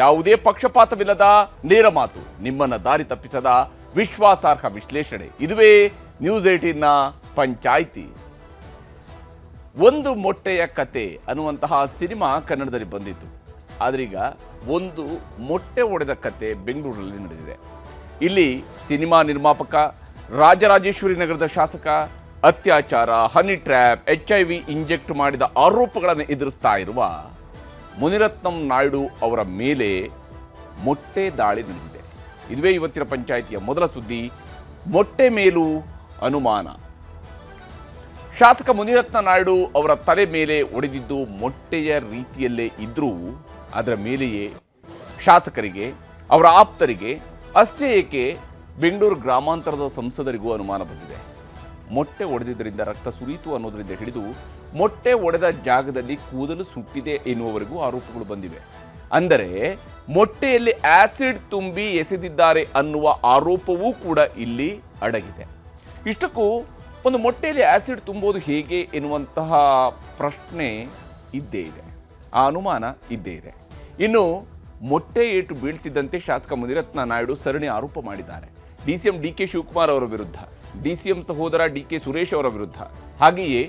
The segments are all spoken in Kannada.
ಯಾವುದೇ ಪಕ್ಷಪಾತವಿಲ್ಲದ ನೇರ ಮಾತು. ನಿಮ್ಮನ್ನ ದಾರಿ ತಪ್ಪಿಸದ ವಿಶ್ವಾಸಾರ್ಹ ವಿಶ್ಲೇಷಣೆ. ಇದುವೇ ನ್ಯೂಸ್ ಏಟೀನ್ನ ಪಂಚಾಯಿತಿ. ಒಂದು ಮೊಟ್ಟೆಯ ಕತೆ ಅನ್ನುವಂತಹ ಸಿನಿಮಾ ಕನ್ನಡದಲ್ಲಿ ಬಂದಿತ್ತು. ಆದ್ರೀಗ ಒಂದು ಮೊಟ್ಟೆ ಒಡೆದ ಕತೆ ಬೆಂಗಳೂರಲ್ಲಿ ನಡೆದಿದೆ. ಇಲ್ಲಿ ಸಿನಿಮಾ ನಿರ್ಮಾಪಕ, ರಾಜರಾಜೇಶ್ವರಿ ನಗರದ ಶಾಸಕ, ಅತ್ಯಾಚಾರ, honey trap, H I V inject ಮಾಡಿದ ಆರೋಪಗಳನ್ನು ಎದುರಿಸ್ತಾ ಇರುವ ಮುನಿರತ್ನಂ ನಾಯ್ಡು ಅವರ ಮೇಲೆ ಮೊಟ್ಟೆ ದಾಳಿ ನಡೆದಿದೆ. ಇದುವೇ ಇವತ್ತಿನ ಪಂಚಾಯಿತಿಯ ಮೊದಲ ಸುದ್ದಿ, ಮೊಟ್ಟೆ ಮೇಲೂ ಅನುಮಾನ. ಶಾಸಕ ಮುನಿರತ್ನ ನಾಯ್ಡು ಅವರ ತಲೆ ಮೇಲೆ ಒಡೆದಿದ್ದು ಮೊಟ್ಟೆಯ ರೀತಿಯಲ್ಲೇ ಇದ್ದರೂ ಅದರ ಮೇಲೆಯೇ ಶಾಸಕರಿಗೆ, ಅವರ ಆಪ್ತರಿಗೆ, ಅಷ್ಟೇ ಏಕೆ ಬೆಂಗಳೂರು ಗ್ರಾಮಾಂತರದ ಸಂಸದರಿಗೂ ಅನುಮಾನ ಬಂದಿದೆ. ಮೊಟ್ಟೆ ಒಡೆದಿದ್ದರಿಂದ ರಕ್ತ ಸುರಿಯಿತು ಅನ್ನೋದರಿಂದ ಹಿಡಿದು ಮೊಟ್ಟೆ ಒಡೆದ ಜಾಗದಲ್ಲಿ ಕೂದಲು ಸುಟ್ಟಿದೆ ಎನ್ನುವವರೆಗೂ ಆರೋಪಗಳು ಬಂದಿವೆ. ಅಂದರೆ ಮೊಟ್ಟೆಯಲ್ಲಿ ಆಸಿಡ್ ತುಂಬಿ ಎಸೆದಿದ್ದಾರೆ ಅನ್ನುವ ಆರೋಪವೂ ಕೂಡ ಇಲ್ಲಿ ಅಡಗಿದೆ. ಇಷ್ಟಕ್ಕೂ ಒಂದು ಮೊಟ್ಟೆಯಲ್ಲಿ ಆಸಿಡ್ ತುಂಬೋದು ಹೇಗೆ ಎನ್ನುವಂತಹ ಪ್ರಶ್ನೆ ಇದ್ದೇ ಇದೆ. ಆ ಅನುಮಾನ ಇದ್ದೇ ಇದೆ. ಇನ್ನು ಮೊಟ್ಟೆ ಏಟು ಬೀಳ್ತಿದ್ದಂತೆ ಶಾಸಕ ಮುನಿರತ್ನ ನಾಯ್ಡು ಸರಣಿ ಆರೋಪ ಮಾಡಿದ್ದಾರೆ. D C M D K Shivakumar ಅವರ ವಿರುದ್ಧ, ಡಿ ಸಿ ಎಂ ಸಹೋದರ ಡಿ ಕೆ ಸುರೇಶ್ ಅವರ ವಿರುದ್ಧ. ಹಾಗೆಯೇ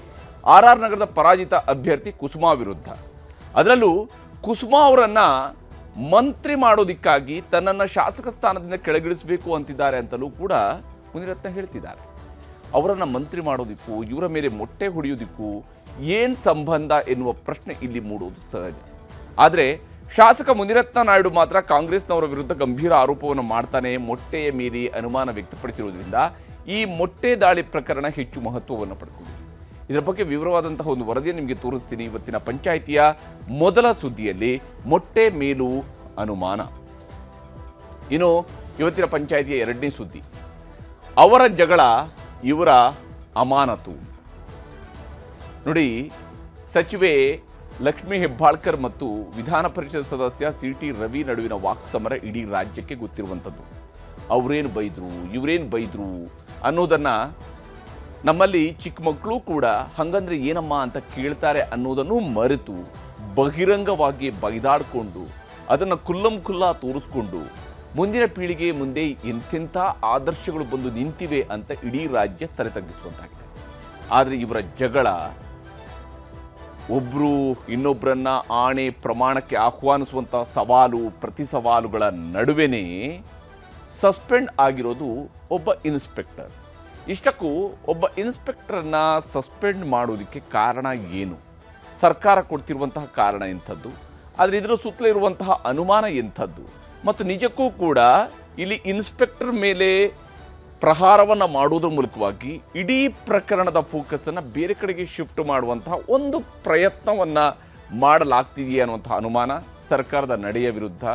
ಆರ್ ಆರ್ ನಗರದ ಪರಾಜಿತ ಅಭ್ಯರ್ಥಿ ಕುಸುಮಾ ವಿರುದ್ಧ. ಅದರಲ್ಲೂ ಕುಸುಮಾ ಅವರನ್ನು ಮಂತ್ರಿ ಮಾಡೋದಿಕ್ಕಾಗಿ ತನ್ನನ್ನು ಶಾಸಕ ಸ್ಥಾನದಿಂದ ಕೆಳಗಿಳಿಸಬೇಕು ಅಂತಿದ್ದಾರೆ ಅಂತಲೂ ಕೂಡ ಮುನಿರತ್ನ ಹೇಳ್ತಿದ್ದಾರೆ. ಅವರನ್ನು ಮಂತ್ರಿ ಮಾಡೋದಕ್ಕೂ, ಇವರ ಮೇಲೆ ಮೊಟ್ಟೆ ಹೊಡೆಯೋದಕ್ಕೂ ಏನು ಸಂಬಂಧ ಎನ್ನುವ ಪ್ರಶ್ನೆ ಇಲ್ಲಿ ಮೂಡುವುದು ಸಹಜ. ಆದರೆ ಶಾಸಕ ಮುನಿರತ್ನ ನಾಯ್ಡು ಮಾತ್ರ ಕಾಂಗ್ರೆಸ್ನವರ ವಿರುದ್ಧ ಗಂಭೀರ ಆರೋಪವನ್ನು ಮಾಡ್ತಾನೆ, ಮೊಟ್ಟೆಯ ಮೀರಿ ಅನುಮಾನ ವ್ಯಕ್ತಪಡಿಸಿರುವುದರಿಂದ ಈ ಮೊಟ್ಟೆ ದಾಳಿ ಪ್ರಕರಣ ಹೆಚ್ಚು ಮಹತ್ವವನ್ನು ಪಡ್ಕೊಂಡಿದೆ. ಇದರ ಬಗ್ಗೆ ವಿವರವಾದಂತಹ ಒಂದು ವರದಿಯನ್ನು ನಿಮಗೆ ತೋರಿಸ್ತೀನಿ. ಇವತ್ತಿನ ಪಂಚಾಯಿತಿಯ ಮೊದಲ ಸುದ್ದಿಯಲ್ಲಿ ಮೊಟ್ಟೆ ಮೇಲು ಅನುಮಾನ. ಇನ್ನು ಇವತ್ತಿನ ಪಂಚಾಯಿತಿಯ ಎರಡನೇ ಸುದ್ದಿ. ಅವರ ಜಗಳ, ಇವರ ಅಮಾನತು. ನೋಡಿ, ಸಚಿವೆ ಲಕ್ಷ್ಮೀ ಹೆಬ್ಬಾಳ್ಕರ್ ಮತ್ತು ವಿಧಾನ ಪರಿಷತ್ ಸದಸ್ಯ ಸಿ ಟಿ ರವಿ ನಡುವಿನ ವಾಕ್ಸಮರ ಇಡೀ ರಾಜ್ಯಕ್ಕೆ ಗೊತ್ತಿರುವಂಥದ್ದು. ಅವರೇನು ಬೈದರು, ಇವರೇನು ಬೈದರು ಅನ್ನೋದನ್ನ ನಮ್ಮಲ್ಲಿ ಚಿಕ್ಕ ಮಕ್ಕಳು ಕೂಡ ಹಂಗಂದ್ರೆ ಏನಮ್ಮ ಅಂತ ಕೇಳ್ತಾರೆ ಅನ್ನೋದನ್ನು ಮರೆತು ಬಹಿರಂಗವಾಗಿ ಬೈದಾಡಿಕೊಂಡು ಅದನ್ನು ಕುಲ್ಲಂ ಕುಲ್ಲ ತೋರಿಸ್ಕೊಂಡು ಮುಂದಿನ ಪೀಳಿಗೆ ಮುಂದೆ ಎಂತೆಂಥ ಆದರ್ಶಗಳು ಬಂದು ನಿಂತಿವೆ ಅಂತ ಇಡೀ ರಾಜ್ಯ ತಲೆ ತಗ್ಗಿಸುವಂತಾಗಿದೆ ಆದರೆ ಇವರ ಜಗಳ ಒಬ್ಬರು ಇನ್ನೊಬ್ಬರನ್ನ ಆಣೆ ಪ್ರಮಾಣಕ್ಕೆ ಆಹ್ವಾನಿಸುವಂಥ ಸವಾಲು, ಪ್ರತಿ ಸವಾಲುಗಳ ನಡುವೆನೇ ಸಸ್ಪೆಂಡ್ ಆಗಿರೋದು ಒಬ್ಬ ಇನ್ಸ್ಪೆಕ್ಟರ್. ಇಷ್ಟಕ್ಕೂ ಒಬ್ಬ ಇನ್ಸ್ಪೆಕ್ಟರನ್ನ ಸಸ್ಪೆಂಡ್ ಮಾಡೋದಕ್ಕೆ ಕಾರಣ ಏನು? ಸರ್ಕಾರ ಕೊಡ್ತಿರುವಂತಹ ಕಾರಣ ಎಂಥದ್ದು? ಆದರೆ ಇದರ ಸುತ್ತಲೂ ಇರುವಂತಹ ಅನುಮಾನ ಎಂಥದ್ದು? ಮತ್ತು ನಿಜಕ್ಕೂ ಕೂಡ ಇಲ್ಲಿ ಇನ್ಸ್ಪೆಕ್ಟರ್ ಮೇಲೆ ಪ್ರಹಾರವನ್ನು ಮಾಡುವುದರ ಮೂಲಕವಾಗಿ ಇಡೀ ಪ್ರಕರಣದ ಫೋಕಸನ್ನು ಬೇರೆ ಕಡೆಗೆ ಶಿಫ್ಟ್ ಮಾಡುವಂತಹ ಒಂದು ಪ್ರಯತ್ನವನ್ನು ಮಾಡಲಾಗ್ತಿದೆಯೇ ಅನ್ನುವಂಥ ಅನುಮಾನ ಸರ್ಕಾರದ ನಡೆಯ ವಿರುದ್ಧ,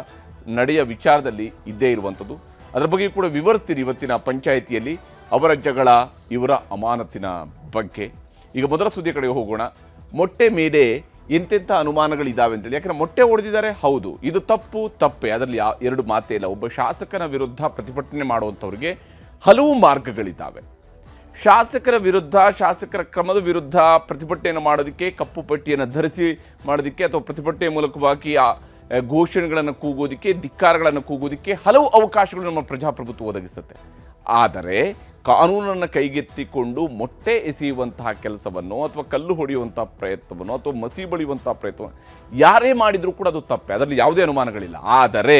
ನಡೆಯ ವಿಚಾರದಲ್ಲಿ ಇದ್ದೇ ಇರುವಂಥದ್ದು. ಅದರ ಬಗ್ಗೆ ಕೂಡ ವಿವರಿಸ್ತೀರಿ ಇವತ್ತಿನ ಪಂಚಾಯಿತಿಯಲ್ಲಿ. ಅವರ ಜಗಳ, ಇವರ ಅಮಾನತಿನ ಬಗ್ಗೆ. ಈಗ ಮೊದಲ ಸುದ್ದಿ ಕಡೆಗೆ ಹೋಗೋಣ. ಮೊಟ್ಟೆ ಮೇಲೆ ಎಂತೆಂಥ ಅನುಮಾನಗಳಿದ್ದಾವೆ ಅಂತೇಳಿ. ಯಾಕಂದರೆ ಮೊಟ್ಟೆ ಹೊಡೆದಿದ್ದಾರೆ ಹೌದು. ಇದು ತಪ್ಪು, ತಪ್ಪೆ. ಅದರಲ್ಲಿ ಯಾ, ಎರಡು ಮಾತೇ ಇಲ್ಲ. ಒಬ್ಬ ಶಾಸಕನ ವಿರುದ್ಧ ಪ್ರತಿಭಟನೆ ಮಾಡುವಂಥವ್ರಿಗೆ ಹಲವು ಮಾರ್ಗಗಳಿದ್ದಾವೆ ಶಾಸಕರ ವಿರುದ್ಧ, ಶಾಸಕರ ಕ್ರಮದ ವಿರುದ್ಧ ಪ್ರತಿಭಟನೆಯನ್ನು ಮಾಡೋದಕ್ಕೆ, ಕಪ್ಪು ಪಟ್ಟಿಯನ್ನು ಧರಿಸಿ ಮಾಡೋದಕ್ಕೆ ಅಥವಾ ಪ್ರತಿಭಟನೆ ಮೂಲಕವಾಗಿ ಆ ಘೋಷಣೆಗಳನ್ನು ಕೂಗೋದಕ್ಕೆ, ಧಿಕ್ಕಾರಗಳನ್ನು ಕೂಗೋದಕ್ಕೆ ಹಲವು ಅವಕಾಶಗಳು ನಮ್ಮ ಪ್ರಜಾಪ್ರಭುತ್ವ ಒದಗಿಸುತ್ತೆ. ಆದರೆ ಕಾನೂನನ್ನು ಕೈಗೆತ್ತಿಕೊಂಡು ಮೊಟ್ಟೆ ಎಸೆಯುವಂತಹ ಕೆಲಸವನ್ನು ಅಥವಾ ಕಲ್ಲು ಹೊಡೆಯುವಂಥ ಪ್ರಯತ್ನವನ್ನು ಅಥವಾ ಮಸಿ ಬಳಿಯುವಂಥ ಪ್ರಯತ್ನವನ್ನು ಯಾರೇ ಮಾಡಿದರೂ ಕೂಡ ಅದು ತಪ್ಪೆ. ಅದರಲ್ಲಿ ಯಾವುದೇ ಅನುಮಾನಗಳಿಲ್ಲ. ಆದರೆ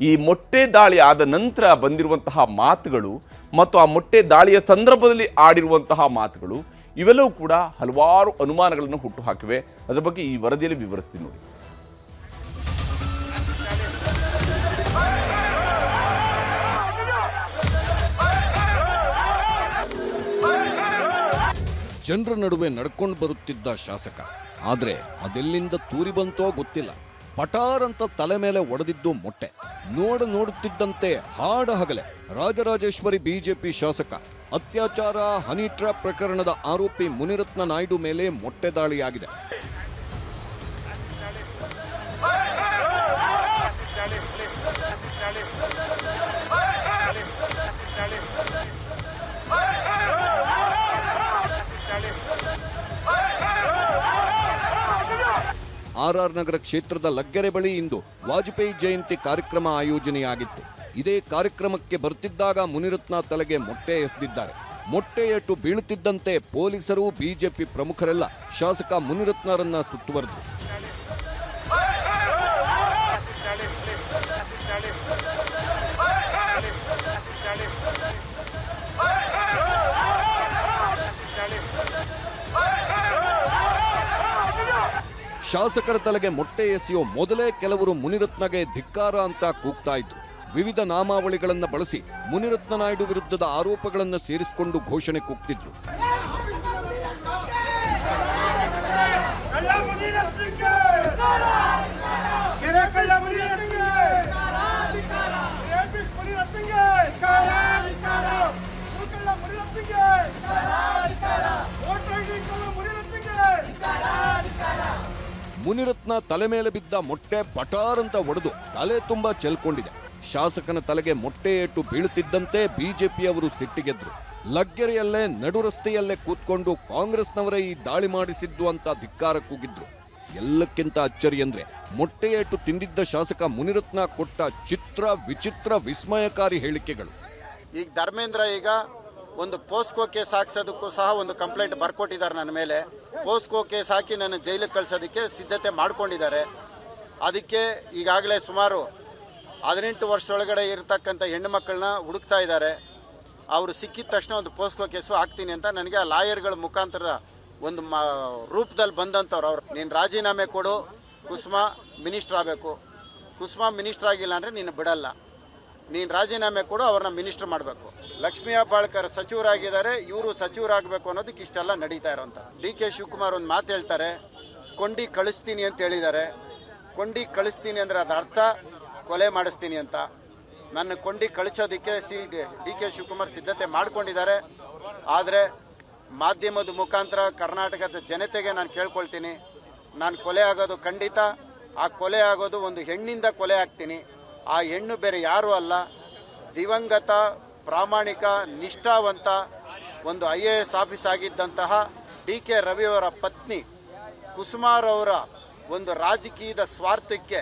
ಈ ಮೊಟ್ಟೆ ದಾಳಿ ಆದ ನಂತರ ಬಂದಿರುವಂತಹ ಮಾತುಗಳು ಮತ್ತು ಆ ಮೊಟ್ಟೆ ದಾಳಿಯ ಸಂದರ್ಭದಲ್ಲಿ ಆಡಿರುವಂತಹ ಮಾತುಗಳು ಇವೆಲ್ಲವೂ ಕೂಡ ಹಲವಾರು ಅನುಮಾನಗಳನ್ನು ಹುಟ್ಟು ಹಾಕಿವೆ. ಅದರ ಬಗ್ಗೆ ಈ ವರದಿಯಲ್ಲಿ ವಿವರಿಸ್ತೀನಿ ನೋಡಿ. ಜನರ ನಡುವೆ ನಡ್ಕೊಂಡು ಬರುತ್ತಿದ್ದ ಶಾಸಕ. ಆದರೆ ಅದೆಲ್ಲಿಂದ ತೂರಿ ಬಂತೋ ಗೊತ್ತಿಲ್ಲ. ಪಟಾರ್ ಅಂತ ತಲೆ ಮೇಲೆ ಒಡೆದಿದ್ದು ಮೊಟ್ಟೆ. ನೋಡ ನೋಡುತ್ತಿದ್ದಂತೆ ಹಾಡ ಹಗಲೆ. ರಾಜರಾಜೇಶ್ವರಿ ಬಿಜೆಪಿ ಶಾಸಕ. ಅತ್ಯಾಚಾರ, ಹನಿ ಪ್ರಕರಣದ ಆರೋಪಿ ಮುನಿರತ್ನ ನಾಯ್ಡು ಮೇಲೆ ಮೊಟ್ಟೆ ದಾಳಿಯಾಗಿದೆ. ಆರ್ಆರ್ ನಗರ ಕ್ಷೇತ್ರದ ಲಗ್ಗೆರೆ ಬಳಿ ಇಂದು ವಾಜಪೇಯಿ ಜಯಂತಿ ಕಾರ್ಯಕ್ರಮ ಆಯೋಜನೆಯಾಗಿತ್ತು. ಇದೇ ಕಾರ್ಯಕ್ರಮಕ್ಕೆ ಬರುತ್ತಿದ್ದಾಗ ಮುನಿರತ್ನ ತಲೆಗೆ ಮೊಟ್ಟೆ ಎಸೆದಿದ್ದಾರೆ. ಮೊಟ್ಟೆಯಟ್ಟು ಬೀಳುತ್ತಿದ್ದಂತೆ ಪೊಲೀಸರು, ಬಿಜೆಪಿ ಪ್ರಮುಖರೆಲ್ಲ ಶಾಸಕ ಮುನಿರತ್ನರನ್ನ ಸುತ್ತುವರೆದರು. ಶಾಸಕರ ತಲೆಗೆ ಮೊಟ್ಟೆ ಎಸೆಯೋ ಮೊದಲೇ ಕೆಲವರು ಮುನಿರತ್ನಗೆ ಧಿಕ್ಕಾರ ಅಂತ ಕೂಗ್ತಾ ಇದ್ರು. ವಿವಿಧ ನಾಮಾವಳಿಗಳನ್ನು ಬಳಸಿ ಮುನಿರತ್ನ ನಾಯ್ಡು ವಿರುದ್ಧದ ಆರೋಪಗಳನ್ನು ಸೇರಿಸಿಕೊಂಡು ಘೋಷಣೆ ಕೂಗ್ತಿದ್ರು. ಮುನಿರತ್ನ ತಲೆ ಮೇಲೆ ಬಿದ್ದ ಮೊಟ್ಟೆ ಪಟಾರ್ ಅಂತ ಒಡೆದು ತಲೆ ತುಂಬಾ ಚೆಲ್ಕೊಂಡಿದೆ. ಶಾಸಕನ ತಲೆಗೆ ಮೊಟ್ಟೆ ಏಟು ಬೀಳುತ್ತಿದ್ದಂತೆ ಬಿಜೆಪಿಯವರು ಸಿಟ್ಟಿಗೆದ್ರು ಲಗ್ಗೆರೆಯಲ್ಲೇ ನಡು ರಸ್ತೆಯಲ್ಲೇ ಕೂತ್ಕೊಂಡು ಕಾಂಗ್ರೆಸ್ನವರೇ ಈ ದಾಳಿ ಮಾಡಿಸಿದ್ದು ಅಂತ ಧಿಕ್ಕಾರ ಕೂಗಿದ್ರು. ಎಲ್ಲಕ್ಕಿಂತ ಅಚ್ಚರಿ ಅಂದ್ರೆ ಮೊಟ್ಟೆಯೇಟು ತಿಂದಿದ್ದ ಶಾಸಕ ಮುನಿರತ್ನ ಕೊಟ್ಟ ಚಿತ್ರ ವಿಚಿತ್ರ ವಿಸ್ಮಯಕಾರಿ ಹೇಳಿಕೆಗಳು. ಈಗ ಧರ್ಮೇಂದ್ರ ಈಗ ಒಂದು ಪೋಸ್ಕೋ ಕೇಸ್ ಹಾಕ್ಸೋದಕ್ಕೂ ಸಹ ಒಂದು ಕಂಪ್ಲೇಂಟ್ ಬರ್ಕೊಟ್ಟಿದ್ದಾರೆ ನನ್ನ ಮೇಲೆ. ಪೋಸ್ಕೋ ಕೇಸ್ ಹಾಕಿ ನನ್ನ ಜೈಲಿಗೆ ಕಳಿಸೋದಕ್ಕೆ ಸಿದ್ಧತೆ ಮಾಡ್ಕೊಂಡಿದ್ದಾರೆ. ಅದಕ್ಕೆ ಈಗಾಗಲೇ ಸುಮಾರು ಹದಿನೆಂಟು ವರ್ಷದೊಳಗಡೆ ಇರತಕ್ಕಂಥ ಹೆಣ್ಣು ಮಕ್ಕಳನ್ನ ಹುಡುಕ್ತಾ ಇದ್ದಾರೆ. ಅವರು ಸಿಕ್ಕಿದ ತಕ್ಷಣ ಒಂದು ಪೋಸ್ಕೋ ಕೇಸು ಹಾಕ್ತೀನಿ ಅಂತ ನನಗೆ ಆ ಲಾಯರ್ಗಳ ಮುಖಾಂತರ ಒಂದು ಮಾ, ರೂಪದಲ್ಲಿ ಬಂದಂಥವ್ರು ಅವ್ರು. ನೀನು ರಾಜೀನಾಮೆ ಕೊಡು, ಕುಸುಮ ಮಿನಿಸ್ಟ್ರ್ ಆಗಬೇಕು. ಕುಸುಮ ಮಿನಿಸ್ಟ್ರ್ ಆಗಿಲ್ಲ ಅಂದರೆ ನೀನು ಬಿಡಲ್ಲ. ನೀನು ರಾಜೀನಾಮೆ ಕೊಡು, ಅವ್ರನ್ನ ಮಿನಿಸ್ಟರ್ ಮಾಡಬೇಕು. ಲಕ್ಷ್ಮೀ ಹೆಬ್ಬಾಳ್ಕರ್ ಸಚಿವರಾಗಿದ್ದಾರೆ, ಇವರು ಸಚಿವರಾಗಬೇಕು ಅನ್ನೋದಕ್ಕೆ ಇಷ್ಟೆಲ್ಲ ನಡೀತಾ ಇರೋಂಥ ಡಿ ಕೆ ಶಿವಕುಮಾರ್ ಒಂದು ಮಾತು ಹೇಳ್ತಾರೆ, ಕೊಂಡಿ ಕಳಿಸ್ತೀನಿ ಅಂತ ಹೇಳಿದ್ದಾರೆ. ಕೊಂಡಿ ಕಳಿಸ್ತೀನಿ ಅಂದರೆ ಅದರ ಅರ್ಥ, ಕೊಲೆ ಮಾಡಿಸ್ತೀನಿ ಅಂತ. ನನ್ನ ಕೊಂಡಿ ಕಳಿಸೋದಕ್ಕೆ ಸಿ ಡಿ ಕೆ ಶಿವಕುಮಾರ್ ಸಿದ್ಧತೆ ಮಾಡಿಕೊಂಡಿದ್ದಾರೆ. ಆದರೆ ಮಾಧ್ಯಮದ ಮುಖಾಂತರ ಕರ್ನಾಟಕದ ಜನತೆಗೆ ನಾನು ಕೇಳ್ಕೊಳ್ತೀನಿ, ನಾನು ಕೊಲೆ ಆಗೋದು ಖಂಡಿತ. ಆ ಕೊಲೆ ಆಗೋದು ಒಂದು ಹೆಣ್ಣಿಂದ ಕೊಲೆ ಆಗ್ತೀನಿ. ಆ ಹೆಣ್ಣು ಬೇರೆ ಯಾರೂ ಅಲ್ಲ. ದಿವಂಗತ ಪ್ರಾಮಾಣಿಕ, ನಿಷ್ಠಾವಂತ ಒಂದು ಐ ಎ ಎಸ್ ಆಫೀಸ್ ಆಗಿದ್ದಂತಹ ಡಿ ಕೆ ರವಿಯವರ ಪತ್ನಿ ಕುಸುಮಾರವರ ಒಂದು ರಾಜಕೀಯದ ಸ್ವಾರ್ಥಕ್ಕೆ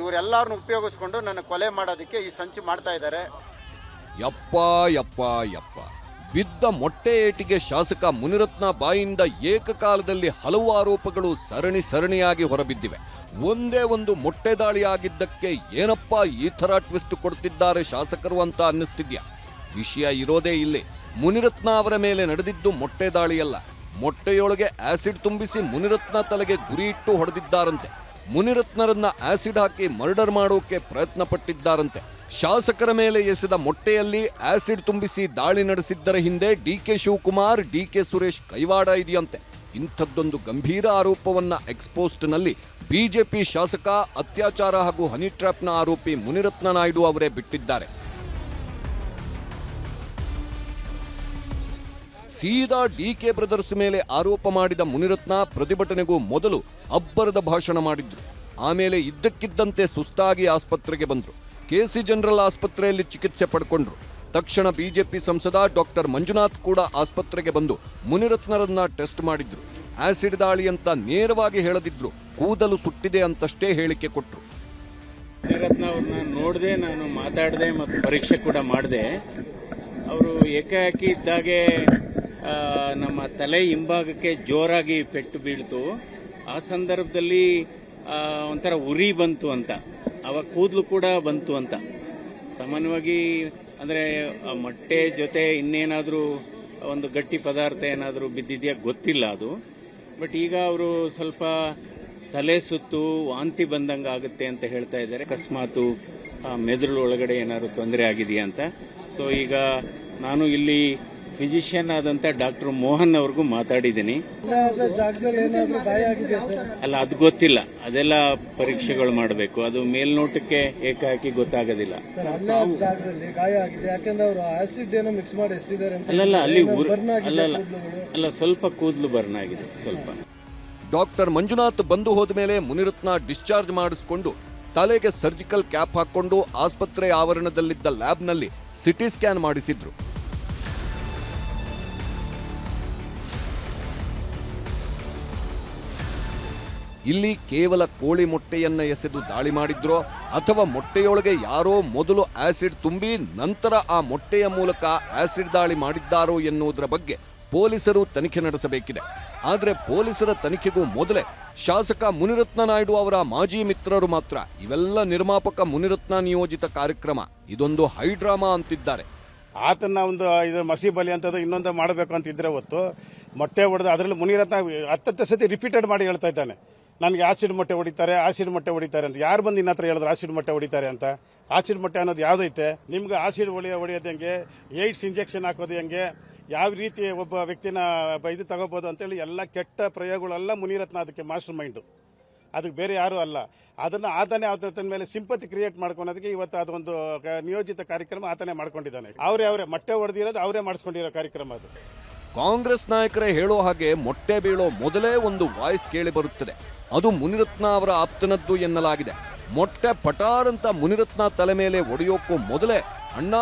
ಇವರೆಲ್ಲರನ್ನು ಉಪಯೋಗಿಸ್ಕೊಂಡು ನನ್ನ ಕೊಲೆ ಮಾಡೋದಕ್ಕೆ ಈ ಸಂಚು ಮಾಡ್ತಾ ಇದ್ದಾರೆ. ಯಪ್ಪ ಯಪ್ಪ ಯಪ್ಪ. ಬಿದ್ದ ಮೊಟ್ಟೆ ಏಟಿಗೆ ಶಾಸಕ ಮುನಿರತ್ನ ಬಾಯಿಂದ ಏಕಕಾಲದಲ್ಲಿ ಹಲವು ಆರೋಪಗಳು ಸರಣಿ ಸರಣಿಯಾಗಿ ಹೊರಬಿದ್ದಿವೆ. ಒಂದೇ ಒಂದು ಮೊಟ್ಟೆ ದಾಳಿ ಆಗಿದ್ದಕ್ಕೆ ಏನಪ್ಪ ಈ ಥರ ಟ್ವಿಸ್ಟ್ ಕೊಡ್ತಿದ್ದಾರೆ ಶಾಸಕರು ಅಂತ ಅನ್ನಿಸ್ತಿದ್ಯಾ? ವಿಷಯ ಇರೋದೇ ಇಲ್ಲಿ. ಮುನಿರತ್ನ ಅವರ ಮೇಲೆ ನಡೆದಿದ್ದು ಮೊಟ್ಟೆ ದಾಳಿಯಲ್ಲ. ಮೊಟ್ಟೆಯೊಳಗೆ ಆಸಿಡ್ ತುಂಬಿಸಿ ಮುನಿರತ್ನ ತಲೆಗೆ ಗುರಿ ಇಟ್ಟು ಹೊಡೆದಿದ್ದಾರಂತೆ. ಮುನಿರತ್ನರನ್ನ ಆಸಿಡ್ ಹಾಕಿ ಮರ್ಡರ್ ಮಾಡೋಕೆ ಪ್ರಯತ್ನ ಪಟ್ಟಿದ್ದಾರಂತೆ ಶಾಸಕರ ಮೇಲೆ ಎಸೆದ ಮೊಟ್ಟೆಯಲ್ಲಿ ಆಸಿಡ್ ತುಂಬಿಸಿ ದಾಳಿ ನಡೆಸಿದ್ದರ ಹಿಂದೆ D K Shivakumar, D K Suresh ಕೈವಾಡ ಇದೆಯಂತೆ. ಇಂಥದ್ದೊಂದು ಗಂಭೀರ ಆರೋಪವನ್ನ ಎಕ್ಸ್ಪೋಸ್ಟ್ನಲ್ಲಿ ಬಿಜೆಪಿ ಶಾಸಕ ಅತ್ಯಾಚಾರ ಹಾಗೂ ಹನಿ ಟ್ರ್ಯಾಪ್ನ ಆರೋಪಿ ಮುನಿರತ್ನ ನಾಯ್ಡು ಅವರೇ ಬಿಟ್ಟಿದ್ದಾರೆ. ಸೀದಾ ಡಿ ಕೆ ಬ್ರದರ್ಸ್ ಮೇಲೆ ಆರೋಪ ಮಾಡಿದ ಮುನಿರತ್ನ ಪ್ರತಿಭಟನೆಗೂ ಮೊದಲು ಅಬ್ಬರದ ಭಾಷಣ ಮಾಡಿದ್ರು. ಆಮೇಲೆ ಇದ್ದಕ್ಕಿದ್ದಂತೆ ಸುಸ್ತಾಗಿ ಆಸ್ಪತ್ರೆಗೆ ಬಂದ್ರು. ಕೆಸಿ ಜನರಲ್ ಆಸ್ಪತ್ರೆಯಲ್ಲಿ ಚಿಕಿತ್ಸೆ ಪಡ್ಕೊಂಡ್ರು. ತಕ್ಷಣ ಬಿಜೆಪಿ ಸಂಸದ ಡಾಕ್ಟರ್ ಮಂಜುನಾಥ್ ಕೂಡ ಆಸ್ಪತ್ರೆಗೆ ಬಂದು ಮುನಿರತ್ನರನ್ನ ಟೆಸ್ಟ್ ಮಾಡಿದ್ರು. ಆಸಿಡ್ ದಾಳಿ ಅಂತ ನೇರವಾಗಿ ಹೇಳದಿದ್ರು. ಕೂದಲು ಸುಟ್ಟಿದೆ ಅಂತಷ್ಟೇ ಹೇಳಿಕೆ ಕೊಟ್ರು. ಮುನಿರತ್ನ ಅವ್ರನ್ನ ನೋಡದೆ ನಾನು ಮಾತಾಡದೆ ಮತ್ತು ಪರೀಕ್ಷೆ ಕೂಡ ಮಾಡಿದೆ. ಅವರು ಏಕಾಏಕಿ ಇದ್ದಾಗೆ ನಮ್ಮ ತಲೆ ಹಿಂಭಾಗಕ್ಕೆ ಜೋರಾಗಿ ಪೆಟ್ಟು ಬೀಳ್ತು. ಆ ಸಂದರ್ಭದಲ್ಲಿ ಒಂಥರ ಉರಿ ಬಂತು ಅಂತ. ಅವಾಗ ಕೂದಲು ಕೂಡ ಬಂತು ಅಂತ. ಸಾಮಾನ್ಯವಾಗಿ ಅಂದರೆ ಮೊಟ್ಟೆ ಜೊತೆ ಇನ್ನೇನಾದರೂ ಒಂದು ಗಟ್ಟಿ ಪದಾರ್ಥ ಏನಾದರೂ ಬಿದ್ದಿದೆಯಾ ಗೊತ್ತಿಲ್ಲ ಅದು. ಬಟ್ ಈಗ ಅವರು ಸ್ವಲ್ಪ ತಲೆ ಸುತ್ತು ವಾಂತಿ ಬಂದಂಗೆ ಆಗುತ್ತೆ ಅಂತ ಹೇಳ್ತಾ ಇದ್ದಾರೆ. ಅಕಸ್ಮಾತು ಮೆದುಳು ಒಳಗಡೆ ಏನಾದ್ರು ತೊಂದರೆ ಆಗಿದೆಯಾ ಅಂತ. ಸೊ ಈಗ ನಾನು ಇಲ್ಲಿ ಫಿಸಿಷಿಯನ್ ಆದಂತ ಡಾಕ್ಟರ್ ಮೋಹನ್ ಅವ್ರಿಗೂ ಮಾತಾಡಿದ್ದೀನಿ. ಅಲ್ಲ, ಅದು ಗೊತ್ತಿಲ್ಲ. ಅದೆಲ್ಲ ಪರೀಕ್ಷೆಗಳು ಮಾಡಬೇಕು. ಅದು ಮೇಲ್ನೋಟಕ್ಕೆ ಏಕಾಕಿ ಗೊತ್ತಾಗೋದಿಲ್ಲ. ಅಲ್ಲಲ್ಲ ಅಲ್ಲಿ ಅಲ್ಲಲ್ಲ ಅಲ್ಲ ಸ್ವಲ್ಪ ಕೂದಲು ಬರ್ನ್ ಆಗಿದೆ, ಸ್ವಲ್ಪ. ಡಾಕ್ಟರ್ ಮಂಜುನಾಥ್ ಬಂದು ಹೋದ ಮೇಲೆ ಮುನಿರತ್ನ ಡಿಸ್ಚಾರ್ಜ್ ಮಾಡಿಸಿಕೊಂಡು ತಲೆಗೆ ಸರ್ಜಿಕಲ್ ಕ್ಯಾಪ್ ಹಾಕೊಂಡು ಆಸ್ಪತ್ರೆ ಆವರಣದಲ್ಲಿದ್ದ ಲ್ಯಾಬ್ನಲ್ಲಿ ಸಿಟಿ ಸ್ಕ್ಯಾನ್ ಮಾಡಿಸಿದ್ರು. ಇಲ್ಲಿ ಕೇವಲ ಕೋಳಿ ಮೊಟ್ಟೆಯನ್ನ ಎಸೆದು ದಾಳಿ ಮಾಡಿದ್ರೋ ಅಥವಾ ಮೊಟ್ಟೆಯೊಳಗೆ ಯಾರೋ ಮೊದಲು ಆಸಿಡ್ ತುಂಬಿ ನಂತರ ಆ ಮೊಟ್ಟೆಯ ಮೂಲಕ ಆಸಿಡ್ ದಾಳಿ ಮಾಡಿದ್ದಾರೋ ಎನ್ನುವುದರ ಬಗ್ಗೆ ಪೊಲೀಸರು ತನಿಖೆ ನಡೆಸಬೇಕಿದೆ. ಆದರೆ ಪೊಲೀಸರ ತನಿಖೆಗೂ ಮೊದಲೇ ಶಾಸಕ ಮುನಿರತ್ನ ನಾಯ್ಡು ಅವರ ಮಾಜಿ ಮಿತ್ರರು ಮಾತ್ರ ಇವೆಲ್ಲ ನಿರ್ಮಾಪಕ ಮುನಿರತ್ನ ನಿಯೋಜಿತ ಕಾರ್ಯಕ್ರಮ. ಇದೊಂದು ಹೈಡ್ರಾಮಾ ಅಂತಿದ್ದಾರೆ. ಆತನ ಒಂದು ಇದು ಮಸೀಬಲಿ ಅಂತದ್ದು ಇನ್ನೊಂದು ಮಾಡಬೇಕು ಅಂತ ಇದ್ರೆ ಹೊತ್ತು ಮೊಟ್ಟೆ ಹೊಡೆದು ಅದರಲ್ಲಿ ಮುನಿರತ್ನ ಹತ್ತತ್ತು ಸತಿ ರಿಪೀಟೆಡ್ ಮಾಡಿ ಹೇಳ್ತಾ ಇದ್ದಾನೆ. ನನಗೆ ಆಸಿಡ್ ಮೊಟ್ಟೆ ಹೊಡಿತಾರೆ, ಆಸಿಡ್ ಮೊಟ್ಟೆ ಹೊಡಿತಾರೆ ಅಂತ. ಯಾರು ಬಂದು ಹತ್ರ ಹೇಳಿದ್ರು ಆಸಿಡ್ ಮೊಟ್ಟೆ ಹೊಡಿತಾರೆ ಅಂತ? ಆಸಿಡ್ ಮೊಟ್ಟೆ ಅನ್ನೋದು ಯಾವುದೈತೆ ನಿಮ್ಗೆ ಆಸಿಡ್ ಹೊಳಿಯ ಹೊಡೆಯೋದು ಹೆಂಗೆ? ಏಡ್ಸ್ ಇಂಜೆಕ್ಷನ್ ಹಾಕೋದು ಹೆಂಗೆ? ಯಾವ ರೀತಿ ಒಬ್ಬ ವ್ಯಕ್ತಿನ ಇದು ತಗೋಬೋದು ಅಂತೇಳಿ ಎಲ್ಲ ಕೆಟ್ಟ ಪ್ರಯೋಗಗಳೆಲ್ಲ ಮುನಿರತ್ನ ಅದಕ್ಕೆ ಮಾಸ್ಟರ್ ಮೈಂಡು. ಅದಕ್ಕೆ ಬೇರೆ ಯಾರೂ ಅಲ್ಲ. ಅದನ್ನು ಆತನೇ ಆತನ ಮೇಲೆ ಸಿಂಪತಿ ಕ್ರಿಯೇಟ್ ಮಾಡ್ಕೊಳೋದಕ್ಕೆ ಇವತ್ತು ಅದೊಂದು ನಿಯೋಜಿತ ಕಾರ್ಯಕ್ರಮ ಆತನೇ ಮಾಡ್ಕೊಂಡಿದ್ದಾನೆ. ಅವರೇ ಅವರೇ, ಮೊಟ್ಟೆ ಹೊಡೆದಿರೋದು ಅವರೇ ಮಾಡಿಸ್ಕೊಂಡಿರೋ ಕಾರ್ಯಕ್ರಮ ಅದು. ಕಾಂಗ್ರೆಸ್ ನಾಯಕರೇ ಹೇಳೋ ಹಾಗೆ ಮೊಟ್ಟೆ ಬೀಳೋ ಮೊದಲೇ ಒಂದು ವಾಯ್ಸ್ ಕೇಳಿ ಬರುತ್ತದೆ. ಅದು ಮುನಿರತ್ನ ಅವರ ಆಪ್ತನದ್ದು ಎನ್ನಲಾಗಿದೆ. ಮೊಟ್ಟೆ ಪಟಾರ್ ಅಂತ ಮುನಿರತ್ನ ತಲೆ ಮೇಲೆ ಒಡೆಯೋಕ್ಕೂ ಮೊದಲೇ ಅಣ್ಣ,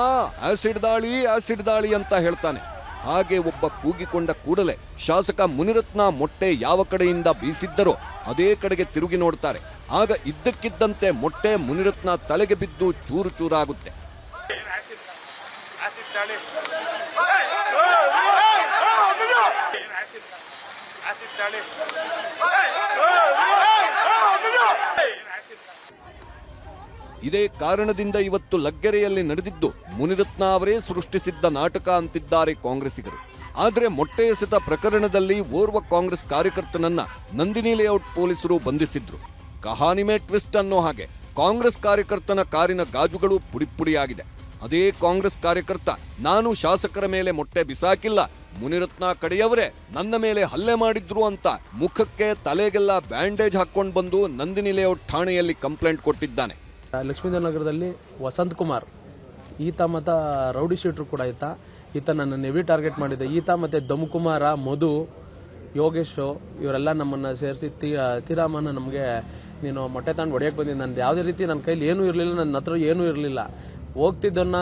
ಆಸಿಡ್ ದಾಳಿ ಆಸಿಡ್ ದಾಳಿ ಅಂತ ಹೇಳ್ತಾನೆ. ಹಾಗೆ ಒಬ್ಬ ಕೂಗಿಕೊಂಡ ಕೂಡಲೇ ಶಾಸಕ ಮುನಿರತ್ನ ಮೊಟ್ಟೆ ಯಾವ ಕಡೆಯಿಂದ ಬೀಸಿದ್ದರೋ ಅದೇ ಕಡೆಗೆ ತಿರುಗಿ ನೋಡ್ತಾರೆ. ಆಗ ಇದ್ದಕ್ಕಿದ್ದಂತೆ ಮೊಟ್ಟೆ ಮುನಿರತ್ನ ತಲೆಗೆ ಬಿದ್ದು ಚೂರು ಚೂರಾಗುತ್ತೆ. ಇದೇ ಕಾರಣದಿಂದ ಇವತ್ತು ಲಗ್ಗೆರೆಯಲ್ಲಿ ನಡೆದಿದ್ದು ಮುನಿರತ್ನ ಅವರೇ ಸೃಷ್ಟಿಸಿದ್ದ ನಾಟಕ ಅಂತಿದ್ದಾರೆ ಕಾಂಗ್ರೆಸ್ಸಿಗರು. ಆದರೆ ಮೊಟ್ಟೆ ಎಸೆತ ಪ್ರಕರಣದಲ್ಲಿ ಓರ್ವ ಕಾಂಗ್ರೆಸ್ ಕಾರ್ಯಕರ್ತನನ್ನ ನಂದಿನಿ ಲೇಔಟ್ ಪೊಲೀಸರು ಬಂಧಿಸಿದ್ರು. ಕಹಾನಿಮೆ ಟ್ವಿಸ್ಟ್ ಅನ್ನೋ ಹಾಗೆ ಕಾಂಗ್ರೆಸ್ ಕಾರ್ಯಕರ್ತನ ಕಾರಿನ ಗಾಜುಗಳು ಪುಡಿಪುಡಿಯಾಗಿದೆ. ಅದೇ ಕಾಂಗ್ರೆಸ್ ಕಾರ್ಯಕರ್ತ ನಾನು ಶಾಸಕರ ಮೇಲೆ ಮೊಟ್ಟೆ ಬಿಸಾಕಿಲ್ಲ ಮುನಿರತ್ನ ಕಡೆಯವರೇ, ನನ್ನ ಮೇಲೆ ಹಲ್ಲೆ ಮಾಡಿದ್ರು ಅಂತ ಮುಖಕ್ಕೆ ತಲೆಗೆಲ್ಲ ಬ್ಯಾಂಡೇಜ್ ಹಾಕೊಂಡು ಬಂದು ನಂದಿನಿ ಲೇಔಟ್ ಠಾಣೆಯಲ್ಲಿ ಕಂಪ್ಲೇಂಟ್ ಕೊಟ್ಟಿದ್ದಾನೆ. ಲಕ್ಷ್ಮೀಧರನಗರದಲ್ಲಿ ವಸಂತ್ ಕುಮಾರ್, ಈತ ಮತ ರೌಡಿ ಶೀಟ್ರು ಕೂಡ ಈತ ಈತ ನನ್ನ ನೆವಿ ಟಾರ್ಗೆಟ್ ಮಾಡಿದ್ದೆ. ಈತ ಮತ್ತೆ ದಮ್ಕುಮಾರ, ಮಧು, ಯೋಗೇಶ್, ಇವರೆಲ್ಲ ನಮ್ಮನ್ನ ಸೇರಿಸಿ ತೀರಾಮನ ನಮಗೆ ನೀನು ಮೊಟ್ಟೆ ತಗೊಂಡು ಹೊಡೆಯಕ್ಕೆ ಬಂದಿದ್ದು ನಾನು ಯಾವುದೇ ರೀತಿ ನನ್ನ ಕೈಲಿ ಏನೂ ಇರಲಿಲ್ಲ ನನ್ನ ಹತ್ರ ಏನೂ ಇರಲಿಲ್ಲ. ಹೋಗ್ತಿದ್ದನ್ನ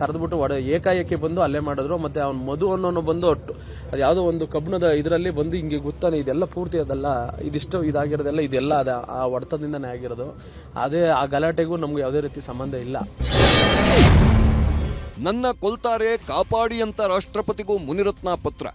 ಕರೆದ್ಬಿಟ್ಟು ಒಡ ಏಕಾಏಕಿ ಬಂದು ಅಲ್ಲೇ ಮಾಡಿದ್ರು. ಮತ್ತೆ ಅವ್ನ ಮಧು ಅನ್ನೋನು ಬಂದು ಅದು ಯಾವುದೋ ಒಂದು ಕಬ್ಬಣದ ಇದರಲ್ಲಿ ಬಂದು ಹಿಂಗೆ ಗೊತ್ತಾನೆ. ಇದೆಲ್ಲ ಪೂರ್ತಿ ಅದೆಲ್ಲ ಇದಿಷ್ಟು ಇದಾಗಿರೋದೆಲ್ಲ ಇದೆಲ್ಲ ಅದ, ಆ ಹೊಡೆತದಿಂದನೇ ಆಗಿರೋದು. ಅದೇ ಆ ಗಲಾಟೆಗೂ ನಮ್ಗೆ ಯಾವುದೇ ರೀತಿ ಸಂಬಂಧ ಇಲ್ಲ. ನನ್ನ ಕೊಲ್ತಾರೆ ಕಾಪಾಡಿ ಅಂತ ರಾಷ್ಟ್ರಪತಿಗೂ ಮುನಿರತ್ನ ಪತ್ರ.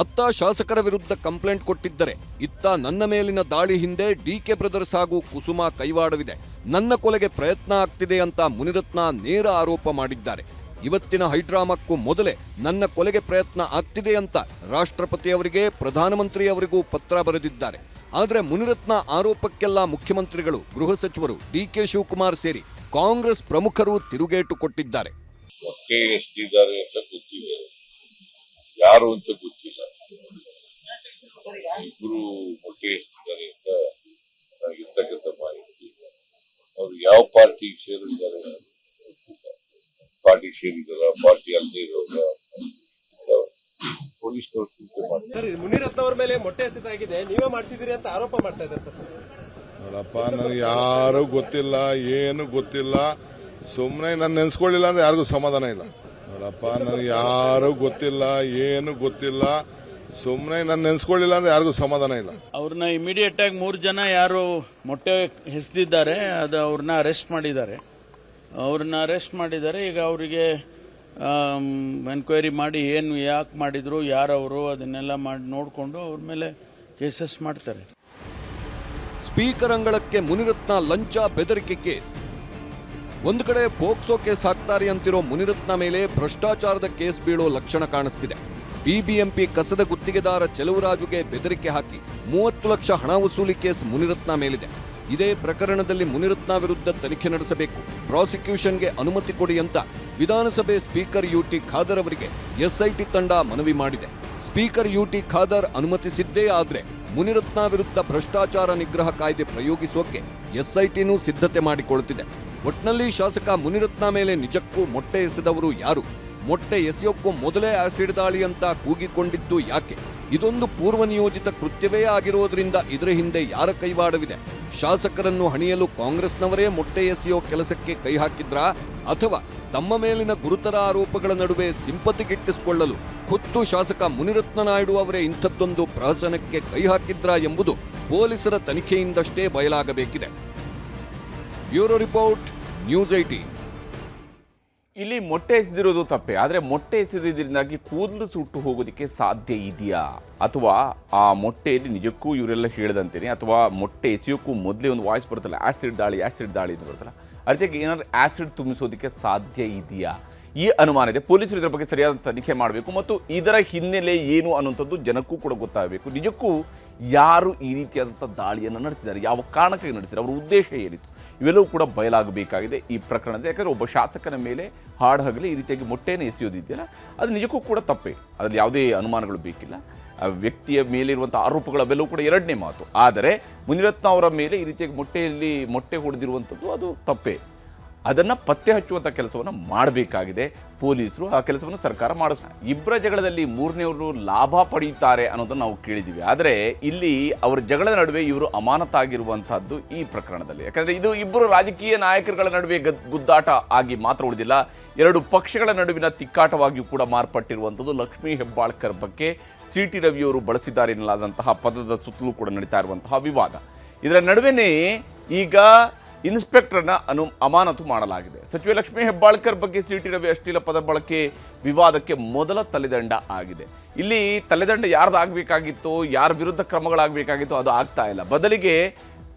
ಅತ್ತ ಶಾಸಕರ ವಿರುದ್ಧ ಕಂಪ್ಲೇಂಟ್ ಕೊಟ್ಟಿದ್ದರೆ ಇತ್ತ ನನ್ನ ಮೇಲಿನ ದಾಳಿ ಹಿಂದೆ ಡಿಕೆ ಬ್ರದರ್ಸ್ ಹಾಗೂ ಕುಸುಮ ಕೈವಾಡವಿದೆ. ನನ್ನ ಕೊಲೆಗೆ ಪ್ರಯತ್ನ ಆಗ್ತಿದೆ ಅಂತ ಮುನಿರತ್ನ ನೇರ ಆರೋಪ ಮಾಡಿದ್ದಾರೆ. ಇವತ್ತಿನ ಹೈಡ್ರಾಮಕ್ಕೂ ಮೊದಲೇ ನನ್ನ ಕೊಲೆಗೆ ಪ್ರಯತ್ನ ಆಗ್ತಿದೆ ಅಂತ ರಾಷ್ಟ್ರಪತಿಯವರಿಗೆ ಪ್ರಧಾನಮಂತ್ರಿಯವರಿಗೂ ಪತ್ರ ಬರೆದಿದ್ದಾರೆ. ಆದರೆ ಮುನಿರತ್ನ ಆರೋಪಕ್ಕೆಲ್ಲ ಮುಖ್ಯಮಂತ್ರಿಗಳು, ಗೃಹ ಸಚಿವರು ಡಿಕೆ ಶಿವಕುಮಾರ್ ಸೇರಿ ಕಾಂಗ್ರೆಸ್ ಪ್ರಮುಖರು ತಿರುಗೇಟು ಕೊಟ್ಟಿದ್ದಾರೆ. ಯಾರು ಅಂತ ಇಬ್ರು ಮುಖೇಶ್ ಎಷ್ಟಿದ್ದಾರೆ ಅಂತ ನನಗಿರ್ತಕ್ಕಂಥ ಮಾಹಿತಿ ಅವ್ರು ಯಾವ ಪಾರ್ಟಿ ಸೇರಿದ್ದಾರೆ ಗೊತ್ತಿಲ್ಲ. ಪಾರ್ಟಿ ಸೇರಿದಾರ ಪಾರ್ಟಿ ಅಲ್ಲದೆ ಇರೋರ ಪೊಲೀಸ್ನವ್ರು ಚಿಂತೆ ಮಾಡ್ತಾರೆ. ಮುನಿರತ್ನ ಅವ್ರ ಮೇಲೆ ಮೊಟ್ಟೆ ಎಸೆದಾಗಿದೆ ನೀವೇ ಮಾಡಿಸಿದಿರಿ ಅಂತ ಆರೋಪ ಮಾಡ್ತಾ ಇದ್ದಾರೆ ಸರ್. ನೋಡಪ್ಪ ನನಗೆ ಯಾರು ಗೊತ್ತಿಲ್ಲ ಏನು ಗೊತ್ತಿಲ್ಲ. ಸುಮ್ಮನೆ ನಾನು ನೆನ್ಸ್ಕೊಳ್ಳಿಲ್ಲ ಅಂದ್ರೆ ಯಾರಿಗೂ ಸಮಾಧಾನ ಇಲ್ಲ. ನೋಡಪ್ಪ ನನಗೆ ಯಾರು ಗೊತ್ತಿಲ್ಲ ಏನು ಗೊತ್ತಿಲ್ಲ. ಸುಮ್ಮನೆ ನಾನು ನೆನೆಸ್ಕೊಳ್ಳಿಲ್ಲ ಅಂದ್ರೆ ಯಾರಿಗೂ ಸಮಾಧಾನ ಇಲ್ಲ. ಅವ್ರನ್ನ ಇಮಿಡಿಯೇಟ್ ಆಗಿ ಮೂರು ಜನ ಯಾರು ಮೊಟ್ಟೆ ಹೆಸೆದಿದ್ದಾರೆ ಅದು ಅವ್ರನ್ನ ಅರೆಸ್ಟ್ ಮಾಡಿದ್ದಾರೆ. ಅವ್ರನ್ನ ಅರೆಸ್ಟ್ ಮಾಡಿದ್ದಾರೆ ಈಗ ಅವರಿಗೆ ಎನ್ಕ್ವೈರಿ ಮಾಡಿ ಏನು ಯಾಕೆ ಮಾಡಿದ್ರು ಯಾರವರು ಅದನ್ನೆಲ್ಲ ಮಾಡಿ ನೋಡಿಕೊಂಡು ಅವ್ರ ಮೇಲೆ ಕೇಸಸ್ ಮಾಡ್ತಾರೆ. ಸ್ಪೀಕರ್ ಅಂಗಳಕ್ಕೆ ಮುನಿರತ್ನ ಲಂಚ ಬೆದರಿಕೆ ಕೇಸ್. ಒಂದು ಕಡೆ ಪೋಕ್ಸೋ ಕೇಸ್ ಹಾಕ್ತಾರೆ ಅಂತಿರೋ ಮುನಿರತ್ನ ಮೇಲೆ ಭ್ರಷ್ಟಾಚಾರದ ಕೇಸ್ ಬೀಳೋ ಲಕ್ಷಣ ಕಾಣಿಸ್ತಿದೆ. ಬಿಬಿಎಂಪಿ ಕಸದ ಗುತ್ತಿಗೆದಾರ ಚೆಲುವರಾಜುಗೆ ಬೆದರಿಕೆ ಹಾಕಿ ಮೂವತ್ತು ಲಕ್ಷ ಹಣ ವಸೂಲಿ ಕೇಸ್ ಮುನಿರತ್ನ ಮೇಲಿದೆ. ಇದೇ ಪ್ರಕರಣದಲ್ಲಿ ಮುನಿರತ್ನ ವಿರುದ್ಧ ತನಿಖೆ ನಡೆಸಬೇಕು. ಪ್ರಾಸಿಕ್ಯೂಷನ್ಗೆ ಅನುಮತಿ ಕೊಡಿ ಅಂತ ವಿಧಾನಸಭೆ ಸ್ಪೀಕರ್ ಯುಟಿ ಖಾದರ್ ಅವರಿಗೆ ಎಸ್ಐಟಿ ತಂಡ ಮನವಿ ಮಾಡಿದೆ. ಸ್ಪೀಕರ್ ಯುಟಿ ಖಾದರ್ ಅನುಮತಿಸಿದ್ದೇ ಆದರೆ ಮುನಿರತ್ನ ವಿರುದ್ಧ ಭ್ರಷ್ಟಾಚಾರ ನಿಗ್ರಹ ಕಾಯ್ದೆ ಪ್ರಯೋಗಿಸೋಕೆ ಎಸ್ಐಟಿನೂ ಸಿದ್ಧತೆ ಮಾಡಿಕೊಳ್ಳುತ್ತಿದೆ ಒಟ್ನಲ್ಲಿ ಶಾಸಕ ಮುನಿರತ್ನ ಮೇಲೆ ನಿಜಕ್ಕೂ ಮೊಟ್ಟೆ ಎಸೆದವರು ಯಾರು? ಮೊಟ್ಟೆ ಎಸೆಯೋಕ್ಕೂ ಮೊದಲೇ ಆಸಿಡ್ ದಾಳಿ ಅಂತ ಕೂಗಿಕೊಂಡಿದ್ದು ಯಾಕೆ? ಇದೊಂದು ಪೂರ್ವ ನಿಯೋಜಿತ ಕೃತ್ಯವೇ ಆಗಿರೋದ್ರಿಂದ ಇದರ ಹಿಂದೆ ಯಾರ ಕೈವಾಡವಿದೆ? ಶಾಸಕರನ್ನು ಹಣಿಯಲು ಕಾಂಗ್ರೆಸ್ನವರೇ ಮೊಟ್ಟೆ ಎಸೆಯೋ ಕೆಲಸಕ್ಕೆ ಕೈ ಹಾಕಿದ್ರಾ? ಅಥವಾ ತಮ್ಮ ಮೇಲಿನ ಗುರುತರ ಆರೋಪಗಳ ನಡುವೆ ಸಿಂಪತಿಗಿಟ್ಟಿಸಿಕೊಳ್ಳಲು ಖುದ್ದು ಶಾಸಕ ಮುನಿರತ್ನ ನಾಯ್ಡು ಅವರೇ ಇಂಥದ್ದೊಂದು ಪ್ರಹಸನಕ್ಕೆ ಕೈ ಹಾಕಿದ್ರಾ ಎಂಬುದು ಪೊಲೀಸರ ತನಿಖೆಯಿಂದಷ್ಟೇ ಬಯಲಾಗಬೇಕಿದೆ. ಬ್ಯೂರೋ ರಿಪೋರ್ಟ್, ನ್ಯೂಸ್ ಏಟೀನ್ ಇಲ್ಲಿ ಮೊಟ್ಟೆ ಎಸೆದಿರೋದು ತಪ್ಪೆ. ಆದರೆ ಮೊಟ್ಟೆ ಎಸೆದಿದ್ದರಿಂದಾಗಿ ಕೂದಲು ಸುಟ್ಟು ಹೋಗೋದಕ್ಕೆ ಸಾಧ್ಯ ಇದೆಯಾ? ಅಥವಾ ಆ ಮೊಟ್ಟೆಯಲ್ಲಿ ನಿಜಕ್ಕೂ ಇವರೆಲ್ಲ ಹೇಳ್ದಂತೇನೆ, ಅಥವಾ ಮೊಟ್ಟೆ ಎಸೆಯೋಕ್ಕೂ ಮೊದಲೇ ಒಂದು ವಾಯ್ಸ್ ಬರುತ್ತಲ್ಲ ಆ್ಯಸಿಡ್ ದಾಳಿ ಆ್ಯಸಿಡ್ ದಾಳಿ ಅಂತ ಬರುತ್ತಲ್ಲ, ಅದಕ್ಕೆ ಏನಾದ್ರು ಆ್ಯಸಿಡ್ ತುಂಬಿಸೋದಕ್ಕೆ ಸಾಧ್ಯ ಇದೆಯಾ? ಈ ಅನುಮಾನ ಇದೆ. ಪೊಲೀಸರು ಇದರ ಬಗ್ಗೆ ಸರಿಯಾದ ತನಿಖೆ ಮಾಡಬೇಕು ಮತ್ತು ಇದರ ಹಿನ್ನೆಲೆ ಏನು ಅನ್ನುವಂಥದ್ದು ಜನಕ್ಕೂ ಕೂಡ ಗೊತ್ತಾಗಬೇಕು. ನಿಜಕ್ಕೂ ಯಾರು ಈ ರೀತಿಯಾದಂಥ ದಾಳಿಯನ್ನು ನಡೆಸಿದ್ದಾರೆ? ಯಾವ ಕಾರಣಕ್ಕಾಗಿ ನಡೆಸಿದ್ದಾರೆ? ಅವರ ಉದ್ದೇಶ ಏನಿತ್ತು? ಇವೆಲ್ಲವೂ ಕೂಡ ಬಯಲಾಗಬೇಕಾಗಿದೆ ಈ ಪ್ರಕರಣದ. ಯಾಕಂದರೆ ಒಬ್ಬ ಶಾಸಕನ ಮೇಲೆ ಹಾಡು ಹಗಲಿ ಈ ರೀತಿಯಾಗಿ ಮೊಟ್ಟೆಯನ್ನು ಎಸೆಯೋದಿದೆಯಲ್ಲ, ಅದು ನಿಜಕ್ಕೂ ಕೂಡ ತಪ್ಪೇ. ಅದರಲ್ಲಿ ಯಾವುದೇ ಅನುಮಾನಗಳು ಬೇಕಿಲ್ಲ. ವ್ಯಕ್ತಿಯ ಮೇಲಿರುವಂಥ ಆರೋಪಗಳ ಅವೆಲ್ಲವೂ ಕೂಡ ಎರಡನೇ ಮಾತು. ಆದರೆ ಮುನಿರತ್ನ ಅವರ ಮೇಲೆ ಈ ರೀತಿಯಾಗಿ ಮೊಟ್ಟೆಯಲ್ಲಿ ಮೊಟ್ಟೆ ಹೊಡೆದಿರುವಂಥದ್ದು ಅದು ತಪ್ಪೇ. ಅದನ್ನು ಪತ್ತೆ ಹಚ್ಚುವಂಥ ಕೆಲಸವನ್ನು ಮಾಡಬೇಕಾಗಿದೆ. ಪೊಲೀಸರು ಆ ಕೆಲಸವನ್ನು ಸರ್ಕಾರ ಮಾಡಿಸ್ ಇಬ್ಬರ ಜಗಳದಲ್ಲಿ ಮೂರನೆಯವರು ಲಾಭ ಪಡೆಯುತ್ತಾರೆ ಅನ್ನೋದನ್ನು ನಾವು ಕೇಳಿದ್ದೀವಿ ಆದರೆ ಇಲ್ಲಿ ಅವರ ಜಗಳದ ನಡುವೆ ಇವರು ಅಮಾನತಾಗಿರುವಂಥದ್ದು ಈ ಪ್ರಕರಣದಲ್ಲಿ. ಯಾಕಂದರೆ ಇದು ಇಬ್ಬರು ರಾಜಕೀಯ ನಾಯಕರುಗಳ ನಡುವೆ ಗದ್- ಗುದ್ದಾಟ ಆಗಿ ಮಾತ್ರ ಉಳಿದಿಲ್ಲ. ಎರಡು ಪಕ್ಷಗಳ ನಡುವಿನ ತಿಕ್ಕಾಟವಾಗಿಯೂ ಕೂಡ ಮಾರ್ಪಟ್ಟಿರುವಂಥದ್ದು ಲಕ್ಷ್ಮೀ ಹೆಬ್ಬಾಳ್ಕರ್ ಬಗ್ಗೆ ಸಿ ಟಿ ರವಿಯವರು ಬಳಸಿದ್ದಾರೆ ಎನ್ನಲಾದಂತಹ ಪದದ ಸುತ್ತಲೂ ಕೂಡ ನಡೀತಾ ಇರುವಂತಹ ವಿವಾದ. ಇದರ ನಡುವೆನೇ ಈಗ ಇನ್ಸ್ಪೆಕ್ಟರ್ನ ಅನು ಅಮಾನತು ಮಾಡಲಾಗಿದೆ. ಸಚಿವ ಲಕ್ಷ್ಮೀ ಹೆಬ್ಬಾಳ್ಕರ್ ಬಗ್ಗೆ ಸಿ ಟಿ ರವಿ ಅಶ್ಲೀಲ ಪದ ಬಳಕೆ ವಿವಾದಕ್ಕೆ ಮೊದಲ ತಲೆದಂಡ ಆಗಿದೆ. ಇಲ್ಲಿ ತಲೆದಂಡ ಯಾರ್ದಾಗಬೇಕಾಗಿತ್ತು, ಯಾರ ವಿರುದ್ಧ ಕ್ರಮಗಳಾಗಬೇಕಾಗಿತ್ತು ಅದು ಆಗ್ತಾ ಇಲ್ಲ. ಬದಲಿಗೆ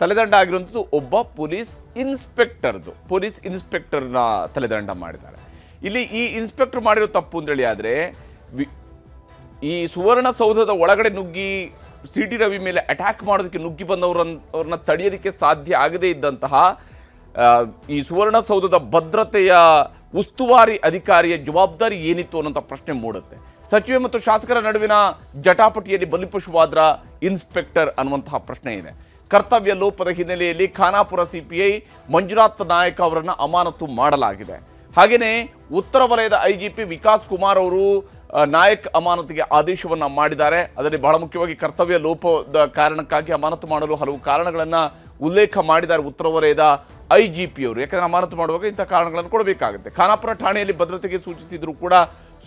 ತಲೆದಂಡ ಆಗಿರುವಂಥದ್ದು ಒಬ್ಬ ಪೊಲೀಸ್ ಇನ್ಸ್ಪೆಕ್ಟರ್ದು. ಪೊಲೀಸ್ ಇನ್ಸ್ಪೆಕ್ಟರ್ನ ತಲೆದಂಡ ಮಾಡಿದ್ದಾರೆ. ಇಲ್ಲಿ ಈ ಇನ್ಸ್ಪೆಕ್ಟರ್ ಮಾಡಿರೋ ತಪ್ಪು ಅಂತೇಳಿ ಆದರೆ ಈ ಸುವರ್ಣಸೌಧದ ಒಳಗಡೆ ನುಗ್ಗಿ ಸಿ ಟಿ ರವಿ ಮೇಲೆ ಅಟ್ಯಾಕ್ ಮಾಡೋದಕ್ಕೆ ನುಗ್ಗಿ ಬಂದವರನ್ನ ಅವ್ರನ್ನ ತಡೆಯೋದಕ್ಕೆ ಸಾಧ್ಯ ಆಗದೇ ಇದ್ದಂತಹ ಈ ಸುವರ್ಣಸೌಧದ ಭದ್ರತೆಯ ಉಸ್ತುವಾರಿ ಅಧಿಕಾರಿಯ ಜವಾಬ್ದಾರಿ ಏನಿತ್ತು ಅನ್ನೋಂಥ ಪ್ರಶ್ನೆ ಮೂಡುತ್ತೆ. ಸಚಿವೆ ಮತ್ತು ಶಾಸಕರ ನಡುವಿನ ಜಟಾಪಟಿಯಲ್ಲಿ ಬಲಿಪಶುವಾದ್ರ ಇನ್ಸ್ಪೆಕ್ಟರ್ ಅನ್ನುವಂತಹ ಪ್ರಶ್ನೆ ಇದೆ. ಕರ್ತವ್ಯ ಲೋಪದ ಹಿನ್ನೆಲೆಯಲ್ಲಿ ಖಾನಾಪುರ ಸಿಪಿಐ ಮಂಜುನಾಥ್ ನಾಯಕ್ ಅವರನ್ನು ಅಮಾನತು ಮಾಡಲಾಗಿದೆ. ಹಾಗೆಯೇ ಉತ್ತರ ವಲಯದ ಐಜಿಪಿ ವಿಕಾಸ್ ಕುಮಾರ್ ಅವರು ನಾಯಕ್ ಅಮಾನತಿಗೆ ಆದೇಶವನ್ನು ಮಾಡಿದ್ದಾರೆ. ಅದರಲ್ಲಿ ಬಹಳ ಮುಖ್ಯವಾಗಿ ಕರ್ತವ್ಯ ಲೋಪದ ಕಾರಣಕ್ಕಾಗಿ ಅಮಾನತು ಮಾಡಲು ಹಲವು ಕಾರಣಗಳನ್ನು ಉಲ್ಲೇಖ ಮಾಡಿದ್ದಾರೆ ಉತ್ತರ ವಲಯದ ಐ ಜಿ ಪಿ ಅವರು. ಯಾಕಂದರೆ ಅಮಾನತು ಮಾಡುವಾಗ ಇಂಥ ಕಾರಣಗಳನ್ನು ಕೊಡಬೇಕಾಗುತ್ತೆ. ಖಾನಾಪುರ ಠಾಣೆಯಲ್ಲಿ ಭದ್ರತೆಗೆ ಸೂಚಿಸಿದರೂ ಕೂಡ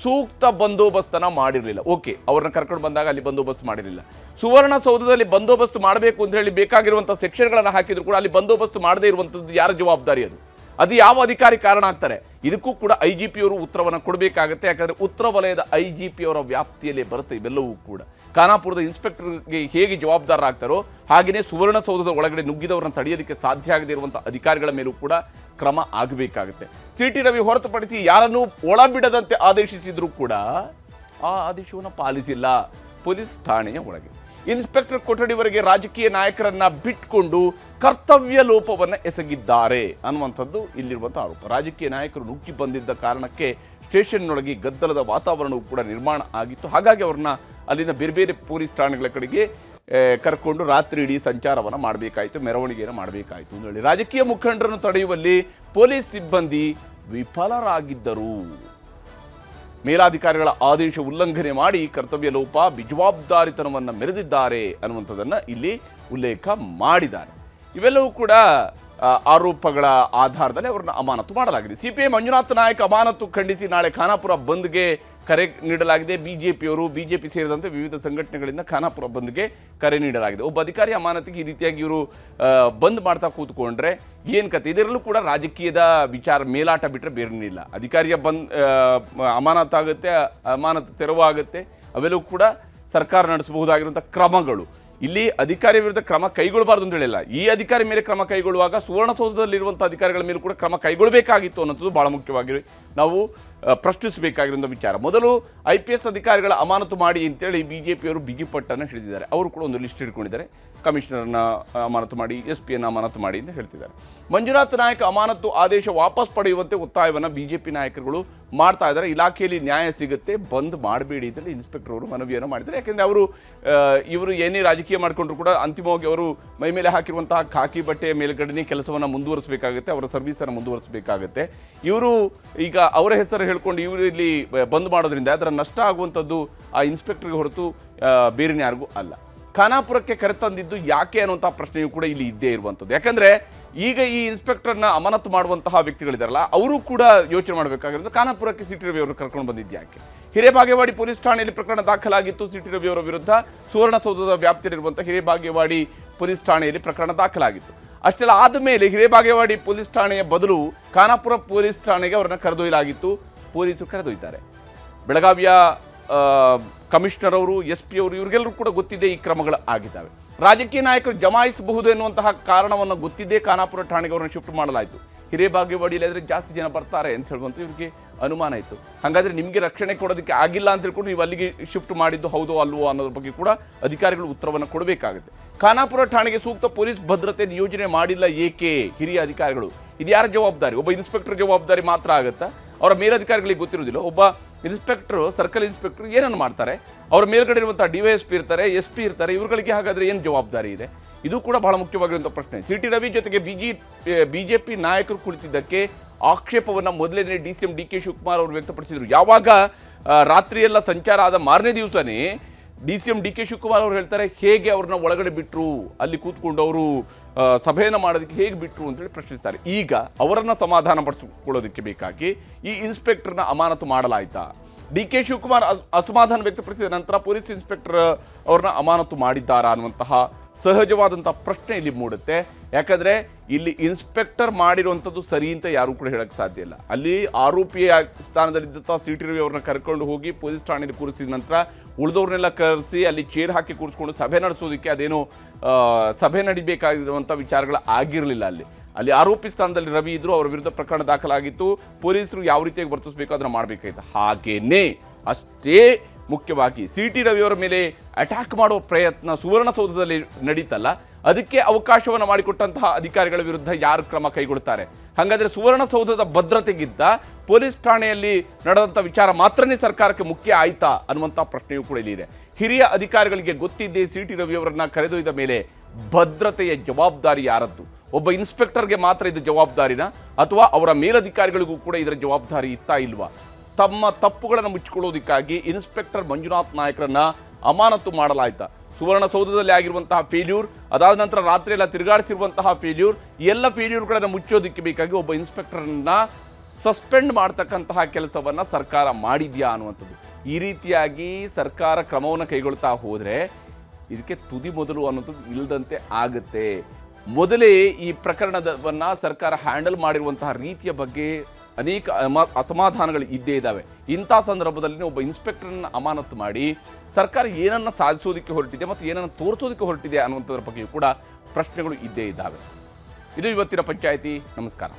ಸೂಕ್ತ ಬಂದೋಬಸ್ತನ್ನು ಮಾಡಿರಲಿಲ್ಲ. ಓಕೆ, ಅವ್ರನ್ನ ಕರ್ಕೊಂಡು ಬಂದಾಗ ಅಲ್ಲಿ ಬಂದೋಬಸ್ತ್ ಮಾಡಿರಲಿಲ್ಲ. ಸುವರ್ಣಸೌಧದಲ್ಲಿ ಬಂದೋಬಸ್ತ್ ಮಾಡಬೇಕು ಅಂತ ಹೇಳಿ ಬೇಕಾಗಿರುವಂಥ ಸೆಕ್ಷನ್ಗಳನ್ನು ಹಾಕಿದ್ರು ಕೂಡ ಅಲ್ಲಿ ಬಂದೋಬಸ್ತ್ ಮಾಡದೇ ಇರುವಂಥದ್ದು ಯಾರ ಜವಾಬ್ದಾರಿ ಅದು? ಅದು ಯಾವ ಅಧಿಕಾರಿ ಕಾರಣ ಆಗ್ತಾರೆ? ಇದಕ್ಕೂ ಕೂಡ ಐ ಜಿ ಪಿಯವರು ಉತ್ತರವನ್ನು ಕೊಡಬೇಕಾಗುತ್ತೆ. ಯಾಕಂದರೆ ಉತ್ತರ ವಲಯದ ಐ ಜಿ ಪಿಯವರ ವ್ಯಾಪ್ತಿಯಲ್ಲಿ ಬರುತ್ತೆ ಇವೆಲ್ಲವೂ ಕೂಡ. ಖಾನಾಪುರದ ಇನ್ಸ್ಪೆಕ್ಟರ್ಗೆ ಹೇಗೆ ಜವಾಬ್ದಾರರಾಗ್ತಾರೋ ಹಾಗೆಯೇ ಸುವರ್ಣಸೌಧದ ಒಳಗಡೆ ನುಗ್ಗಿದವರನ್ನ ತಡೆಯೋದಕ್ಕೆ ಸಾಧ್ಯ ಆಗದೇ ಇರುವಂಥ ಅಧಿಕಾರಿಗಳ ಮೇಲೂ ಕೂಡ ಕ್ರಮ ಆಗಬೇಕಾಗುತ್ತೆ. ಸಿ ಟಿ ರವಿ ಹೊರತುಪಡಿಸಿ ಯಾರನ್ನೂ ಒಳ ಬಿಡದಂತೆ ಆದೇಶಿಸಿದರೂ ಕೂಡ ಆ ಆದೇಶವನ್ನು ಪಾಲಿಸಿಲ್ಲ. ಪೊಲೀಸ್ ಠಾಣೆಯ ಒಳಗೆ. ಇನ್ಸ್ಪೆಕ್ಟರ್ ಕೊಠಡಿವರೆಗೆ ರಾಜಕೀಯ ನಾಯಕರನ್ನ ಬಿಟ್ಕೊಂಡು ಕರ್ತವ್ಯ ಲೋಪವನ್ನು ಎಸಗಿದ್ದಾರೆ ಅನ್ನುವಂಥದ್ದು ಇಲ್ಲಿರುವಂಥ ಆರೋಪ. ರಾಜಕೀಯ ನಾಯಕರು ನುಗ್ಗಿ ಬಂದಿದ್ದ ಕಾರಣಕ್ಕೆ ಸ್ಟೇಷನ್ನೊಳಗೆ ಗದ್ದಲದ ವಾತಾವರಣವು ಕೂಡ ನಿರ್ಮಾಣ ಆಗಿತ್ತು. ಹಾಗಾಗಿ ಅವ್ರನ್ನ ಅಲ್ಲಿನ ಬೇರೆ ಬೇರೆ ಪೊಲೀಸ್ ಠಾಣೆಗಳ ಕಡೆಗೆ ಕರ್ಕೊಂಡು ರಾತ್ರಿ ಇಡೀ ಸಂಚಾರವನ್ನು ಮಾಡಬೇಕಾಯಿತು ಮೆರವಣಿಗೆಯನ್ನು ಮಾಡಬೇಕಾಯಿತು ಅಂತ ಹೇಳಿ. ರಾಜಕೀಯ ಮುಖಂಡರನ್ನು ತಡೆಯುವಲ್ಲಿ ಪೊಲೀಸ್ ಸಿಬ್ಬಂದಿ ವಿಫಲರಾಗಿದ್ದರು. ಮೇಲಾಧಿಕಾರಿಗಳ ಆದೇಶ ಉಲ್ಲಂಘನೆ ಮಾಡಿ ಕರ್ತವ್ಯ ಲೋಪ ಬಿಜವಾಬ್ದಾರಿತನವನ್ನು ಮೆರೆದಿದ್ದಾರೆ ಅನ್ನುವಂಥದ್ದನ್ನು ಇಲ್ಲಿ ಉಲ್ಲೇಖ ಮಾಡಿದ್ದಾರೆ. ಇವೆಲ್ಲವೂ ಕೂಡ ಆರೋಪಗಳ ಆಧಾರದಲ್ಲಿ ಅವರನ್ನ ಅಮಾನತು ಮಾಡಲಾಗಿದೆ. ಸಿಪಿಐ ಮಂಜುನಾಥ್ ನಾಯಕ್ ಅಮಾನತು ಖಂಡಿಸಿ ನಾಳೆ ಖಾನಾಪುರ ಬಂದ್ಗೆ ಕರೆ ನೀಡಲಾಗಿದೆ. ಬಿಜೆಪಿಯವರು, ಬಿಜೆಪಿ ಸೇರಿದಂತೆ ವಿವಿಧ ಸಂಘಟನೆಗಳಿಂದ ಖಾನಾಪುರ ಬಂದ್ಗೆ ಕರೆ ನೀಡಲಾಗಿದೆ. ಒಬ್ಬ ಅಧಿಕಾರಿ ಅಮಾನತಿಗೆ ಈ ರೀತಿಯಾಗಿ ಇವರು ಬಂದ್ ಮಾಡ್ತಾ ಕೂತ್ಕೊಂಡ್ರೆ ಏನು ಕತೆ ಇದರಲ್ಲೂ ಕೂಡ ರಾಜಕೀಯದ ವಿಚಾರ ಮೇಲಾಟ ಬಿಟ್ಟರೆ ಬೇರೇನಿಲ್ಲ ಅಧಿಕಾರಿಯ ಬಂದ್ ಅಮಾನತಾಗುತ್ತೆ, ಅಮಾನತು ತೆರವಾಗುತ್ತೆ. ಅವೆಲ್ಲವೂ ಕೂಡ ಸರ್ಕಾರ ನಡೆಸಬಹುದಾಗಿರುವಂಥ ಕ್ರಮಗಳು. ಇಲ್ಲಿ ಅಧಿಕಾರಿ ವಿರುದ್ಧ ಕ್ರಮ ಕೈಗೊಳ್ಳಬಾರ್ದು ಅಂತ ಹೇಳಿಲ್ಲ. ಈ ಅಧಿಕಾರಿ ಮೇಲೆ ಕ್ರಮ ಕೈಗೊಳ್ಳುವಾಗ ಸುವರ್ಣಸೌಧದಲ್ಲಿರುವಂಥ ಅಧಿಕಾರಿಗಳ ಮೇಲೂ ಕೂಡ ಕ್ರಮ ಕೈಗೊಳ್ಳಬೇಕಾಗಿತ್ತು ಅನ್ನೋದು ಬಹಳ ಮುಖ್ಯವಾಗಿ ನಾವು ಪ್ರಶ್ನಿಸಬೇಕಾಗಿರುವಂಥ ವಿಚಾರ. ಮೊದಲು ಐ ಪಿ ಎಸ್ ಅಧಿಕಾರಿಗಳ ಅಮಾನತು ಮಾಡಿ ಅಂತೇಳಿ ಬಿ ಜೆ ಪಿಯವರು ಬಿಗಿಪಟ್ಟನ್ನು ಹಿಡಿದಿದ್ದಾರೆ. ಅವರು ಕೂಡ ಒಂದು ಲಿಸ್ಟ್ ಹಿಡ್ಕೊಂಡಿದ್ದಾರೆ ಕಮಿಷನರ್ನ ಅಮಾನತು ಮಾಡಿ, ಎಸ್ ಪಿಯನ್ನು ಅಮಾನತು ಮಾಡಿ ಅಂತ ಹೇಳ್ತಿದ್ದಾರೆ. ಮಂಜುನಾಥ್ ನಾಯಕ್ ಅಮಾನತು ಆದೇಶ ವಾಪಸ್ ಪಡೆಯುವಂತೆ ಒತ್ತಾಯವನ್ನು ಬಿಜೆಪಿ ನಾಯಕರುಗಳು ಮಾಡ್ತಾ ಇದ್ದಾರೆ. ಇಲಾಖೆಯಲ್ಲಿ ನ್ಯಾಯ ಸಿಗುತ್ತೆ, ಬಂದ್ ಮಾಡಬೇಡಿ ಅಂತೇಳಿ ಇನ್ಸ್ಪೆಕ್ಟರ್ ಅವರು ಮನವಿಯನ್ನು ಮಾಡಿದ್ದಾರೆ. ಯಾಕೆಂದರೆ ಅವರು ಇವರು ಏನೇ ರಾಜಕೀಯ ಮಾಡಿಕೊಂಡ್ರು ಕೂಡ ಅಂತಿಮವಾಗಿ ಅವರು ಮೈ ಮೇಲೆ ಹಾಕಿರುವಂತಹ ಖಾಕಿ ಬಟ್ಟೆಯ ಮೇಲ್ಗಡೆನೇ ಕೆಲಸವನ್ನು ಮುಂದುವರಿಸಬೇಕಾಗುತ್ತೆ, ಅವರ ಸರ್ವಿಸನ್ನು ಮುಂದುವರಿಸಬೇಕಾಗುತ್ತೆ. ಇವರು ಈಗ ಅವರ ಹೆಸರು ಹೇಳ್ಕೊಂಡು ಇವರು ಇಲ್ಲಿ ಬಂದ್ ಮಾಡೋದ್ರಿಂದ ಅದರ ನಷ್ಟ ಆಗುವಂಥದ್ದು ಆ ಇನ್ಸ್ಪೆಕ್ಟರ್ಗೆ ಹೊರತು ಬೇರೆ ಬೇರೆನೇ ಯಾರಿಗೂ ಅಲ್ಲ. ಖಾನಾಪುರಕ್ಕೆ ಕರೆತಂದಿದ್ದು ಯಾಕೆ ಅನ್ನುವಂಥ ಪ್ರಶ್ನೆಯೂ ಕೂಡ ಇಲ್ಲಿ ಇದ್ದೇ ಇರುವಂಥದ್ದು. ಯಾಕಂದರೆ ಈಗ ಈ ಇನ್ಸ್ಪೆಕ್ಟರ್ನ ಅಮಾನತು ಮಾಡುವಂತಹ ವ್ಯಕ್ತಿಗಳಿದಾರಲ್ಲ, ಅವರು ಕೂಡ ಯೋಚನೆ ಮಾಡಬೇಕಾಗಿರೋದು ಖಾನಾಪುರಕ್ಕೆ ಸಿಟಿ ರವಿ ಅವರು ಕರ್ಕೊಂಡು ಬಂದಿದ್ದು ಯಾಕೆ? ಹಿರೇಬಾಗೇವಾಡಿ ಪೊಲೀಸ್ ಠಾಣೆಯಲ್ಲಿ ಪ್ರಕರಣ ದಾಖಲಾಗಿತ್ತು ಸಿಟಿ ರವಿ ಅವರ ವಿರುದ್ಧ, ಸುವರ್ಣಸೌಧದ ವ್ಯಾಪ್ತಿಯಲ್ಲಿರುವಂಥ ಹಿರೇಬಾಗೇವಾಡಿ ಪೊಲೀಸ್ ಠಾಣೆಯಲ್ಲಿ ಪ್ರಕರಣ ದಾಖಲಾಗಿತ್ತು. ಅಷ್ಟೆಲ್ಲ ಆದ ಮೇಲೆ ಹಿರೇಬಾಗೇವಾಡಿ ಪೊಲೀಸ್ ಠಾಣೆಯ ಬದಲು ಖಾನಾಪುರ ಪೊಲೀಸ್ ಠಾಣೆಗೆ ಅವರನ್ನು ಕರೆದೊಯ್ಯಲಾಗಿತ್ತು. ಪೊಲೀಸರು ಕರೆದೊಯ್ತಾರೆ. ಬೆಳಗಾವಿಯ ಕಮಿಷನರ್ ಅವರು ಎಸ್ ಪಿ ಅವರು ಇವರಿಗೆಲ್ಲರೂ ಕೂಡ ಗೊತ್ತಿದೆ ಈ ಕ್ರಮಗಳು ಆಗಿದ್ದಾವೆ. ರಾಜಕೀಯ ನಾಯಕರು ಜಮಾಯಿಸಬಹುದು ಎನ್ನುವಂತಹ ಕಾರಣವನ್ನು ಗೊತ್ತಿದ್ದೇ ಖಾನಾಪುರ ಠಾಣೆಗೆ ಅವರನ್ನು ಶಿಫ್ಟ್ ಮಾಡಲಾಯಿತು. ಹಿರೇಬಾಗೇವಾಡಿಯಲ್ಲಿ ಆದರೆ ಜಾಸ್ತಿ ಜನ ಬರ್ತಾರೆ ಅಂತ ಹೇಳುವಂಥ ಇವರಿಗೆ ಅನುಮಾನ ಇತ್ತು. ಹಾಗಾದ್ರೆ ನಿಮಗೆ ರಕ್ಷಣೆ ಕೊಡೋದಕ್ಕೆ ಆಗಿಲ್ಲ ಅಂತ ಹೇಳ್ಕೊಂಡು ನೀವು ಅಲ್ಲಿಗೆ ಶಿಫ್ಟ್ ಮಾಡಿದ್ದು ಹೌದೋ ಅಲ್ವೋ ಅನ್ನೋದ್ರ ಬಗ್ಗೆ ಕೂಡ ಅಧಿಕಾರಿಗಳು ಉತ್ತರವನ್ನು ಕೊಡಬೇಕಾಗುತ್ತೆ. ಖಾನಾಪುರ ಠಾಣೆಗೆ ಸೂಕ್ತ ಪೊಲೀಸ್ ಭದ್ರತೆ ನಿಯೋಜನೆ ಮಾಡಿಲ್ಲ ಏಕೆ ಹಿರಿಯ ಅಧಿಕಾರಿಗಳು? ಇದು ಯಾರ ಜವಾಬ್ದಾರಿ? ಒಬ್ಬ ಇನ್ಸ್ಪೆಕ್ಟರ್ ಜವಾಬ್ದಾರಿ ಮಾತ್ರ ಆಗುತ್ತಾ? ಅವರ ಮೇಲಧಿಕಾರಿಗಳಿಗೆ ಗೊತ್ತಿರೋದಿಲ್ಲ ಒಬ್ಬ ಇನ್ಸ್ಪೆಕ್ಟರ್ ಸರ್ಕಲ್ ಇನ್ಸ್ಪೆಕ್ಟರ್ ಏನನ್ನು ಮಾಡ್ತಾರೆ? ಅವರ ಮೇಲ್ಗಡೆ ಇರುವಂಥ ಡಿ ವೈ ಎಸ್ ಪಿ ಇರ್ತಾರೆ ಎಸ್ ಪಿ ಇರ್ತಾರೆ ಇವುಗಳಿಗೆ ಹಾಗಾದರೆ ಏನು ಜವಾಬ್ದಾರಿ ಇದೆ? ಇದು ಕೂಡ ಬಹಳ ಮುಖ್ಯವಾಗಿರುವಂಥ ಪ್ರಶ್ನೆ. ಸಿ ಟಿ ರವಿ ಜೊತೆಗೆ B G B J P ನಾಯಕರು ಕುಳಿತಿದ್ದಕ್ಕೆ ಆಕ್ಷೇಪವನ್ನು ಮೊದಲನೇ D C M D K Shivakumar ಅವರು ವ್ಯಕ್ತಪಡಿಸಿದರು. ಯಾವಾಗ ರಾತ್ರಿಯೆಲ್ಲ ಸಂಚಾರ ಆದ ಮಾರನೇ ದಿವಸನೇ D C M D K Shivakumar ಅವರು ಹೇಳ್ತಾರೆ, ಹೇಗೆ ಅವ್ರನ್ನ ಒಳಗಡೆ ಬಿಟ್ಟರು ಅಲ್ಲಿ ಕೂತ್ಕೊಂಡು ಅವರು ಸಭೆಯನ್ನು ಮಾಡೋದಕ್ಕೆ ಹೇಗೆ ಬಿಟ್ಟರು ಅಂತೇಳಿ ಪ್ರಶ್ನಿಸ್ತಾರೆ. ಈಗ ಅವರನ್ನು ಸಮಾಧಾನ ಪಡಿಸಿಕೊಳ್ಳೋದಕ್ಕೆ ಬೇಕಾಗಿ ಈ ಇನ್ಸ್ಪೆಕ್ಟರ್ನ ಅಮಾನತು ಮಾಡಲಾಯ್ತಾ? ಡಿ ಕೆ ಶಿವಕುಮಾರ್ ಅಸ್- ಅಸಮಾಧಾನ ವ್ಯಕ್ತಪಡಿಸಿದ ನಂತರ ಪೊಲೀಸ್ ಇನ್ಸ್ಪೆಕ್ಟರ್ ಅವ್ರನ್ನ ಅಮಾನತು ಮಾಡಿದ್ದಾರಾ ಅನ್ನುವಂತಹ ಸಹಜವಾದಂತಹ ಪ್ರಶ್ನೆ ಇಲ್ಲಿ ಮೂಡುತ್ತೆ. ಯಾಕಂದರೆ ಇಲ್ಲಿ ಇನ್ಸ್ಪೆಕ್ಟರ್ ಮಾಡಿರುವಂಥದ್ದು ಸರಿ ಅಂತ ಯಾರು ಕೂಡ ಹೇಳಕ್ಕೆ ಸಾಧ್ಯ ಇಲ್ಲ. ಅಲ್ಲಿ ಆರೋಪಿಯ ಸ್ಥಾನದಲ್ಲಿದ್ದಂಥ ಸಿ ಟಿ ರವಿ ಅವ್ರನ್ನ ಕರ್ಕೊಂಡು ಹೋಗಿ ಪೊಲೀಸ್ ಠಾಣೆಯಲ್ಲಿ ಕೂರಿಸಿದ ನಂತರ ಉಳಿದವ್ರನ್ನೆಲ್ಲ ಕರೆಸಿ ಅಲ್ಲಿ ಚೇರ್ ಹಾಕಿ ಕೂರಿಸ್ಕೊಂಡು ಸಭೆ ನಡೆಸೋದಕ್ಕೆ ಅದೇನೋ ಸಭೆ ನಡಿಬೇಕಾಗಿರುವಂಥ ವಿಚಾರಗಳು ಆಗಿರಲಿಲ್ಲ ಅಲ್ಲಿ. ಅಲ್ಲಿ ಆರೋಪಿ ಸ್ಥಾನದಲ್ಲಿ ರವಿ ಇದ್ರು, ಅವರ ವಿರುದ್ಧ ಪ್ರಕರಣ ದಾಖಲಾಗಿತ್ತು. ಪೊಲೀಸರು ಯಾವ ರೀತಿಯಾಗಿ ವರ್ತಿಸಬೇಕು ಅದನ್ನು ಮಾಡಬೇಕಾಯ್ತು. ಹಾಗೇನೇ ಅಷ್ಟೇ ಮುಖ್ಯವಾಗಿ ಸಿ ಟಿ ರವಿಯವರ ಮೇಲೆ ಅಟ್ಯಾಕ್ ಮಾಡುವ ಪ್ರಯತ್ನ ಸುವರ್ಣಸೌಧದಲ್ಲಿ ನಡೀತಲ್ಲ. ಅದಕ್ಕೆ ಅವಕಾಶವನ್ನು ಮಾಡಿಕೊಟ್ಟಂತಹ ಅಧಿಕಾರಿಗಳ ವಿರುದ್ಧ ಯಾರು ಕ್ರಮ ಕೈಗೊಳ್ತಾರೆ ಹಾಗಾದ್ರೆ ಸುವರ್ಣಸೌಧದ ಭದ್ರತೆಗಿದ್ದ ಪೊಲೀಸ್ ಠಾಣೆಯಲ್ಲಿ ನಡೆದಂಥ ವಿಚಾರ ಮಾತ್ರನೇ ಸರ್ಕಾರಕ್ಕೆ ಮುಖ್ಯ ಆಯ್ತಾ ಅನ್ನುವಂಥ ಪ್ರಶ್ನೆಯೂ ಕೂಡ ಇಲ್ಲಿದೆ ಹಿರಿಯ ಅಧಿಕಾರಿಗಳಿಗೆ ಗೊತ್ತಿದ್ದೇ ಸಿ ಟಿ ರವಿಯವರನ್ನ ಕರೆದೊಯ್ದ ಮೇಲೆ ಭದ್ರತೆಯ ಜವಾಬ್ದಾರಿ ಯಾರದ್ದು? ಒಬ್ಬ ಇನ್ಸ್ಪೆಕ್ಟರ್ಗೆ ಮಾತ್ರ ಇದು ಜವಾಬ್ದಾರಿನ? ಅಥವಾ ಅವರ ಮೇಲಧಿಕಾರಿಗಳಿಗೂ ಕೂಡ ಇದರ ಜವಾಬ್ದಾರಿ ಇತ್ತಾ ಇಲ್ವಾ? ತಮ್ಮ ತಪ್ಪುಗಳನ್ನು ಮುಚ್ಚಿಕೊಳ್ಳೋದಕ್ಕಾಗಿ ಇನ್ಸ್ಪೆಕ್ಟರ್ ಮಂಜುನಾಥ್ ನಾಯಕರನ್ನ ಅಮಾನತು ಮಾಡಲಾಯ್ತಾ. ಸುವರ್ಣಸೌಧದಲ್ಲಿ ಆಗಿರುವಂತಹ ಫೇಲ್ಯೂರ್ ಅದಾದ ನಂತರ ರಾತ್ರಿ ಎಲ್ಲ ತಿರುಗಾಡಿಸಿರುವಂತಹ ಫೇಲ್ಯೂರ್ ಎಲ್ಲ ಫೇಲ್ಯೂರ್ಗಳನ್ನು ಮುಚ್ಚೋದಕ್ಕೆ ಬೇಕಾಗಿ ಒಬ್ಬ ಇನ್ಸ್ಪೆಕ್ಟರ್ನ ಸಸ್ಪೆಂಡ್ ಮಾಡ್ತಕ್ಕಂತಹ ಕೆಲಸವನ್ನು ಸರ್ಕಾರ ಮಾಡಿದ್ಯಾ ಅನ್ನುವಂಥದ್ದು. ಈ ರೀತಿಯಾಗಿ ಸರ್ಕಾರ ಕ್ರಮವನ್ನು ಕೈಗೊಳ್ತಾ ಹೋದರೆ ಇದಕ್ಕೆ ತುದಿ ಮೊದಲು ಅನ್ನೋಂಥದ್ದು ಇಲ್ಲದಂತೆ ಆಗುತ್ತೆ. ಮೊದಲೇ ಈ ಪ್ರಕರಣದವನ್ನು ಸರ್ಕಾರ ಹ್ಯಾಂಡಲ್ ಮಾಡಿರುವಂತಹ ರೀತಿಯ ಬಗ್ಗೆ ಅನೇಕ ಅಸಮಾಧಾನಗಳು ಇದ್ದೇ ಇದ್ದಾವೆ. ಇಂಥ ಸಂದರ್ಭದಲ್ಲಿ ಒಬ್ಬ ಇನ್ಸ್ಪೆಕ್ಟರ್ನ ಅಮಾನತು ಮಾಡಿ ಸರ್ಕಾರ ಏನನ್ನ ಸಾಧಿಸೋದಕ್ಕೆ ಹೊರಟಿದೆ ಮತ್ತು ಏನನ್ನು ತೋರಿಸೋದಕ್ಕೆ ಹೊರಟಿದೆ ಅನ್ನುವಂಥದ್ರ ಬಗ್ಗೆಯೂ ಕೂಡ ಪ್ರಶ್ನೆಗಳು ಇದ್ದೇ ಇದ್ದಾವೆ. ಇದು ಇವತ್ತಿನ ಪಂಚಾಯಿತಿ. ನಮಸ್ಕಾರ.